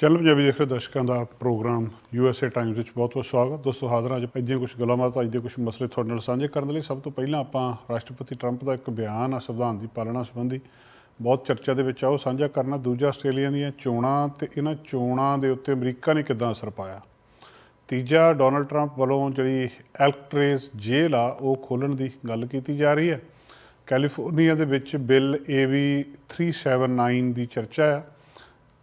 Channel Punjabi ਦੇਖ ਰਹੇ ਦਰਸ਼ਕਾਂ ਦਾ ਪ੍ਰੋਗਰਾਮ ਯੂਐਸਏ ਟਾਈਮਜ਼ ਵਿੱਚ ਬਹੁਤ-ਬਹੁਤ ਸਵਾਗਤ। ਦੋਸਤੋ, ਹਾਜ਼ਰ ਅੱਜ ਅੱਜ ਦੀਆਂ ਕੁਝ ਗੱਲਾਂ ਬਾਤਾਂ ਅੱਜ ਦੇ ਕੁਝ ਮਸਲੇ ਤੁਹਾਡੇ ਨਾਲ ਸਾਂਝੇ ਕਰਨ ਦੇ ਲਈ। ਸਭ ਤੋਂ ਪਹਿਲਾਂ ਆਪਾਂ ਰਾਸ਼ਟਰਪਤੀ ਟਰੰਪ ਦਾ ਇੱਕ ਬਿਆਨ ਆ, ਸੰਵਿਧਾਨ ਦੀ ਪਾਲਣਾ ਸੰਬੰਧੀ। ਬਹੁਤ ਚਰਚਾ ਦੇ ਵਿੱਚ ਆ, ਉਹ ਸਾਂਝਾ ਕਰਨਾ ਦੂਜਾ ਆਸਟ੍ਰੇਲੀਆ ਦੀਆਂ ਚੋਣਾਂ ਤੇ ਇਹਨਾਂ ਚੋਣਾਂ ਦੇ ਉੱਤੇ ਅਮਰੀਕਾ ਨੇ ਕਿੱਦਾਂ ਅਸਰ ਪਾਇਆ। ਤੀਜਾ, ਡੋਨਲਡ ਟਰੰਪ ਵੱਲੋਂ ਜਿਹੜੀ ਐਲਕਟ੍ਰੇਸ ਜੇਲ੍ਹ ਆ, ਉਹ ਖੋਲਣ ਦੀ ਗੱਲ ਕੀਤੀ ਜਾ ਰਹੀ ਹੈ। ਕੈਲੀਫੋਰਨੀਆ ਦੇ ਵਿੱਚ ਬਿੱਲ ਏਵੀ 379 ਦੀ ਚਰਚਾ ਆ।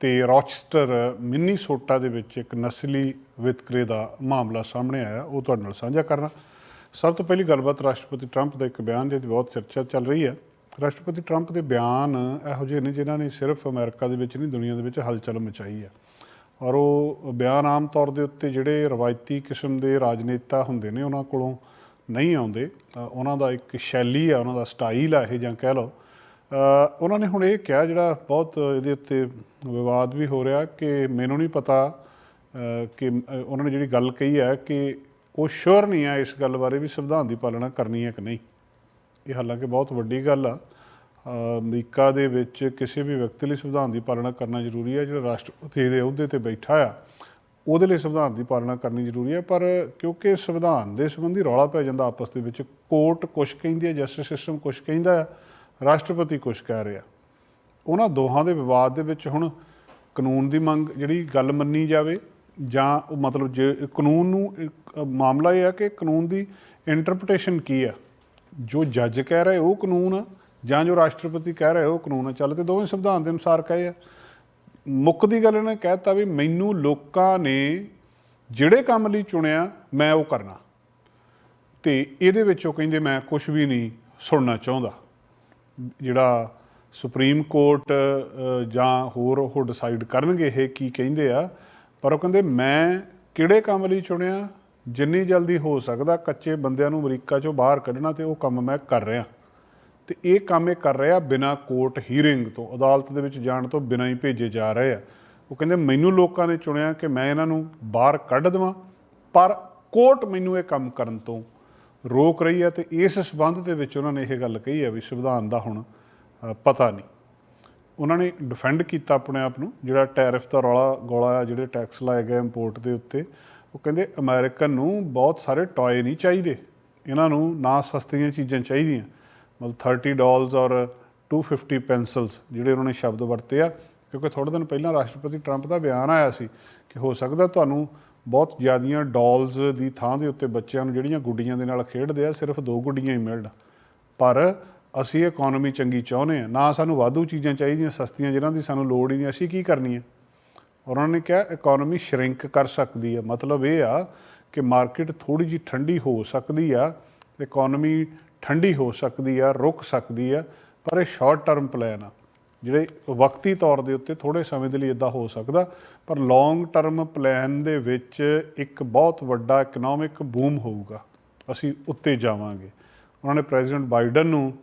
ਤੇ ਰੌਚਸਟਰ ਮਿਨੀਸੋਟਾ ਦੇ ਵਿੱਚ ਇੱਕ ਨਸਲੀ ਵਿਤਕਰੇ ਦਾ ਮਾਮਲਾ ਸਾਹਮਣੇ ਆਇਆ ਉਹ ਤੁਹਾਡੇ ਨਾਲ ਸਾਂਝਾ ਕਰਨਾ। ਸਭ ਤੋਂ ਪਹਿਲੀ ਗੱਲਬਾਤ ਰਾਸ਼ਟਰਪਤੀ ਟਰੰਪ ਦਾ ਇੱਕ ਬਿਆਨ ਜਿਹਦੀ ਬਹੁਤ ਚਰਚਾ ਚੱਲ ਰਹੀ ਹੈ। ਰਾਸ਼ਟਰਪਤੀ ਟਰੰਪ ਦੇ ਬਿਆਨ ਇਹੋ ਜਿਹੇ ਨੇ ਜਿਨ੍ਹਾਂ ਨੇ ਸਿਰਫ ਅਮਰੀਕਾ ਦੇ ਵਿੱਚ ਨਹੀਂ ਦੁਨੀਆ ਦੇ ਵਿੱਚ ਹਲਚਲ ਮਚਾਈ ਹੈ। ਔਰ ਉਹ ਬਿਆਨ ਆਮ ਤੌਰ ਦੇ ਉੱਤੇ ਜਿਹੜੇ ਰਵਾਇਤੀ ਕਿਸਮ ਦੇ ਰਾਜਨੇਤਾ ਹੁੰਦੇ ਨੇ ਉਹਨਾਂ ਕੋਲੋਂ ਨਹੀਂ ਆਉਂਦੇ। ਅ, ਉਹਨਾਂ ਦਾ ਇੱਕ ਸ਼ੈਲੀ ਆ ਉਹਨਾਂ ਦਾ ਸਟਾਈਲ ਆ ਇਹ ਜਾਂ ਕਹਿ ਲਓ। ਉਹਨਾਂ ਨੇ ਹੁਣ ਇਹ ਕਿਹਾ ਜਿਹੜਾ ਬਹੁਤ ਇਹਦੇ ਉੱਤੇ ਵਿਵਾਦ ਵੀ ਹੋ ਰਿਹਾ ਕਿ ਮੈਨੂੰ ਨਹੀਂ ਪਤਾ ਕਿ ਉਹਨਾਂ ਨੇ ਜਿਹੜੀ ਗੱਲ ਕਹੀ ਹੈ ਕਿ ਉਹ ਸ਼ੋਰ ਨਹੀਂ ਆ ਇਸ ਗੱਲ ਬਾਰੇ ਵੀ ਸੰਵਿਧਾਨ ਦੀ ਪਾਲਣਾ ਕਰਨੀ ਹੈ ਕਿ ਨਹੀਂ। ਇਹ ਹਾਲਾਂਕਿ ਬਹੁਤ ਵੱਡੀ ਗੱਲ ਆ। ਅਮਰੀਕਾ ਦੇ ਵਿੱਚ ਕਿਸੇ ਵੀ ਵਿਅਕਤੀ ਲਈ ਸੰਵਿਧਾਨ ਦੀ ਪਾਲਣਾ ਕਰਨਾ ਜ਼ਰੂਰੀ ਹੈ, ਜਿਹੜਾ ਰਾਸ਼ਟਰਪਤੀ ਦੇ ਅਹੁਦੇ ਤੇ ਬੈਠਾ ਆ, ਉਹਦੇ ਲਈ ਸੰਵਿਧਾਨ ਦੀ ਪਾਲਣਾ ਕਰਨੀ ਜ਼ਰੂਰੀ ਹੈ। ਪਰ ਕਿਉਂਕਿ ਸੰਵਿਧਾਨ ਦੇ ਸੰਬੰਧੀ ਰੌਲਾ ਪੈ ਜਾਂਦਾ ਆਪਸ ਦੇ ਵਿੱਚ, ਕੋਰਟ ਕੁਛ ਕਹਿੰਦੀ ਹੈ, ਜਸਟਿਸ ਸਿਸਟਮ ਕੁਛ ਕਹਿੰਦਾ ਹੈ ਰਾਸ਼ਟਰਪਤੀ ਕੁਛ ਕਹਿ ਰਿਹਾ। ਉਹਨਾਂ ਦੋਹਾਂ ਦੇ ਵਿਵਾਦ ਦੇ ਵਿੱਚ ਹੁਣ ਕਾਨੂੰਨ ਦੀ ਮੰਗ ਜਿਹੜੀ ਗੱਲ ਮੰਨੀ ਜਾਵੇ ਜਾਂ ਉਹ ਮਤਲਬ ਜੇ ਕਾਨੂੰਨ ਨੂੰ ਮਾਮਲਾ ਇਹ ਆ ਕਿ ਕਾਨੂੰਨ ਦੀ ਇੰਟਰਪ੍ਰੀਟੇਸ਼ਨ ਕੀ ਆ? ਜੋ ਜੱਜ ਕਹਿ ਰਿਹਾ ਉਹ ਕਾਨੂੰਨ ਆ ਜਾਂ ਜੋ ਰਾਸ਼ਟਰਪਤੀ ਕਹਿ ਰਿਹਾ ਉਹ ਕਾਨੂੰਨ ਆ? ਚੱਲ ਤੇ ਦੋਵੇਂ ਸੰਵਿਧਾਨ ਦੇ ਅਨੁਸਾਰ ਕਹੇ ਆ। ਮੁੱਖ ਦੀ ਗੱਲ ਇਹਨੇ ਕਹਿਤਾ ਵੀ ਮੈਨੂੰ ਲੋਕਾਂ ਨੇ ਜਿਹੜੇ ਕੰਮ ਲਈ ਚੁਣਿਆ ਮੈਂ ਉਹ ਕਰਨਾ। ਤੇ ਇਹਦੇ ਵਿੱਚ ਉਹ ਕਹਿੰਦੇ ਮੈਂ ਕੁਝ ਵੀ ਨਹੀਂ ਸੁਣਨਾ ਚਾਹੁੰਦਾ। ਜਿਹੜਾ ਸੁਪਰੀਮ ਕੋਰਟ ਜਾਂ ਹੋਰ ਉਹ ਡਿਸਾਈਡ ਕਰਨਗੇ ਇਹ ਕੀ ਕਹਿੰਦੇ ਆ, ਪਰ ਉਹ ਕਹਿੰਦੇ ਮੈਂ ਕਿਹੜੇ ਕੰਮ ਲਈ ਚੁਣਿਆ, ਜਿੰਨੀ ਜਲਦੀ ਹੋ ਸਕਦਾ ਕੱਚੇ ਬੰਦਿਆਂ ਨੂੰ ਅਮਰੀਕਾ ਚੋਂ ਬਾਹਰ ਕੱਢਣਾ ਤੇ ਉਹ ਕੰਮ ਮੈਂ ਕਰ ਰਿਹਾ। ਤੇ ਇਹ ਕੰਮ ਇਹ ਕਰ ਰਿਹਾ ਬਿਨਾ ਕੋਰਟ ਹੀਅਰਿੰਗ ਤੋਂ, ਅਦਾਲਤ ਦੇ ਵਿੱਚ ਜਾਣ ਤੋਂ ਬਿਨਾਂ ਹੀ ਭੇਜੇ ਜਾ ਰਹੇ ਆ। ਉਹ ਕਹਿੰਦੇ ਮੈਨੂੰ ਲੋਕਾਂ ਨੇ ਚੁਣਿਆ ਕਿ ਮੈਂ ਇਹਨਾਂ ਨੂੰ ਬਾਹਰ ਕੱਢ ਦੇਵਾਂ, ਪਰ ਕੋਰਟ ਮੈਨੂੰ ਇਹ ਕੰਮ ਕਰਨ ਤੋਂ ਰੋਕ ਰਹੀ ਹੈ ਤੇ ਇਸ ਸਬੰਧ ਦੇ ਵਿੱਚ ਉਹਨਾਂ ਨੇ ਇਹ ਗੱਲ ਕਹੀ ਹੈ ਵੀ ਸੰਵਿਧਾਨ ਦਾ ਹੁਣ ਪਤਾ ਨਹੀਂ। ਉਹਨਾਂ ਨੇ ਡਿਫੈਂਡ ਕੀਤਾ ਆਪਣੇ ਆਪ ਨੂੰ, ਜਿਹੜਾ ਟੈਰਿਫ ਦਾ ਰੌਲਾ ਗੋਲਾ ਆ, ਜਿਹੜੇ ਟੈਕਸ ਲਾਏ ਗਏ ਇੰਪੋਰਟ ਦੇ ਉੱਤੇ, ਉਹ ਕਹਿੰਦੇ ਅਮਰੀਕਨ ਨੂੰ ਬਹੁਤ ਸਾਰੇ ਟੌਏ ਨਹੀਂ ਚਾਹੀਦੇ। ਇਹਨਾਂ ਨੂੰ ਨਾ ਸਸਤੀਆਂ ਚੀਜ਼ਾਂ ਚਾਹੀਦੀਆਂ। ਮਤਲਬ 30 ਡਾਲਰਸ ਔਰ 250 ਪੈਨਸਲਸ ਜਿਹੜੇ ਉਹਨਾਂ ਨੇ ਸ਼ਬਦ ਵਰਤੇ ਆ, ਕਿਉਂਕਿ ਥੋੜੇ ਦਿਨ ਪਹਿਲਾਂ ਰਾਸ਼ਟਰਪਤੀ ਟਰੰਪ ਦਾ ਬਿਆਨ ਆਇਆ ਸੀ ਕਿ ਹੋ ਸਕਦਾ ਤੁਹਾਨੂੰ ਬਹੁਤ ਜ਼ਿਆਦੀਆਂ ਡਾਲਸ ਦੀ ਥਾਂ ਦੇ ਉੱਤੇ ਬੱਚਿਆਂ ਨੂੰ ਜਿਹੜੀਆਂ ਗੁੱਡੀਆਂ ਦੇ ਨਾਲ ਖੇਡਦੇ ਆ, ਸਿਰਫ ਦੋ ਗੁੱਡੀਆਂ ਹੀ ਮਿਲਣ। ਪਰ ਅਸੀਂ ਇਕਨੋਮੀ ਚੰਗੀ ਚਾਹੁੰਦੇ ਆ ਨਾ ਸਾਨੂੰ ਵਾਧੂ ਚੀਜ਼ਾਂ ਚਾਹੀਦੀਆਂ, ਸਸਤੀਆਂ ਜਿਨ੍ਹਾਂ ਦੀ ਸਾਨੂੰ ਲੋੜ ਹੀ ਨਹੀਂ, ਅਸੀਂ ਕੀ ਕਰਨੀ ਹੈ ਔਰ ਉਹਨਾਂ ਨੇ ਕਿਹਾ ਇਕਨੋਮੀ ਸ਼ਰਿੰਕ ਕਰ ਸਕਦੀ ਹੈ ਮਤਲਬ ਇਹ ਆ ਕਿ ਮਾਰਕੀਟ ਥੋੜੀ ਜਿਹੀ ਠੰਡੀ ਹੋ ਸਕਦੀ ਆ ਇਕਨੋਮੀ ਠੰਡੀ ਹੋ ਸਕਦੀ ਆ, ਰੁਕ ਸਕਦੀ ਆ, ਪਰ ਇਹ ਸ਼ਾਰਟ ਟਰਮ ਪਲਾਨ ਆ। ਜਿਹੜੇ ਵਕਤੀ ਤੌਰ ਦੇ ਉੱਤੇ ਥੋੜੇ ਸਮੇਂ ਦੇ ਲਈ ਇਦਾਂ ਹੋ ਸਕਦਾ, ਪਰ ਲੌਂਗ ਟਰਮ ਪਲਾਨ ਦੇ ਵਿੱਚ ਇੱਕ ਬਹੁਤ ਵੱਡਾ ਇਕਨੋਮਿਕ ਬੂਮ ਹੋਊਗਾ। ਅਸੀਂ ਉੱਤੇ ਜਾਵਾਂਗੇ। ਉਹਨਾਂ ਨੇ ਪ੍ਰੈਜ਼ੀਡੈਂਟ ਬਾਈਡਨ ਨੂੰ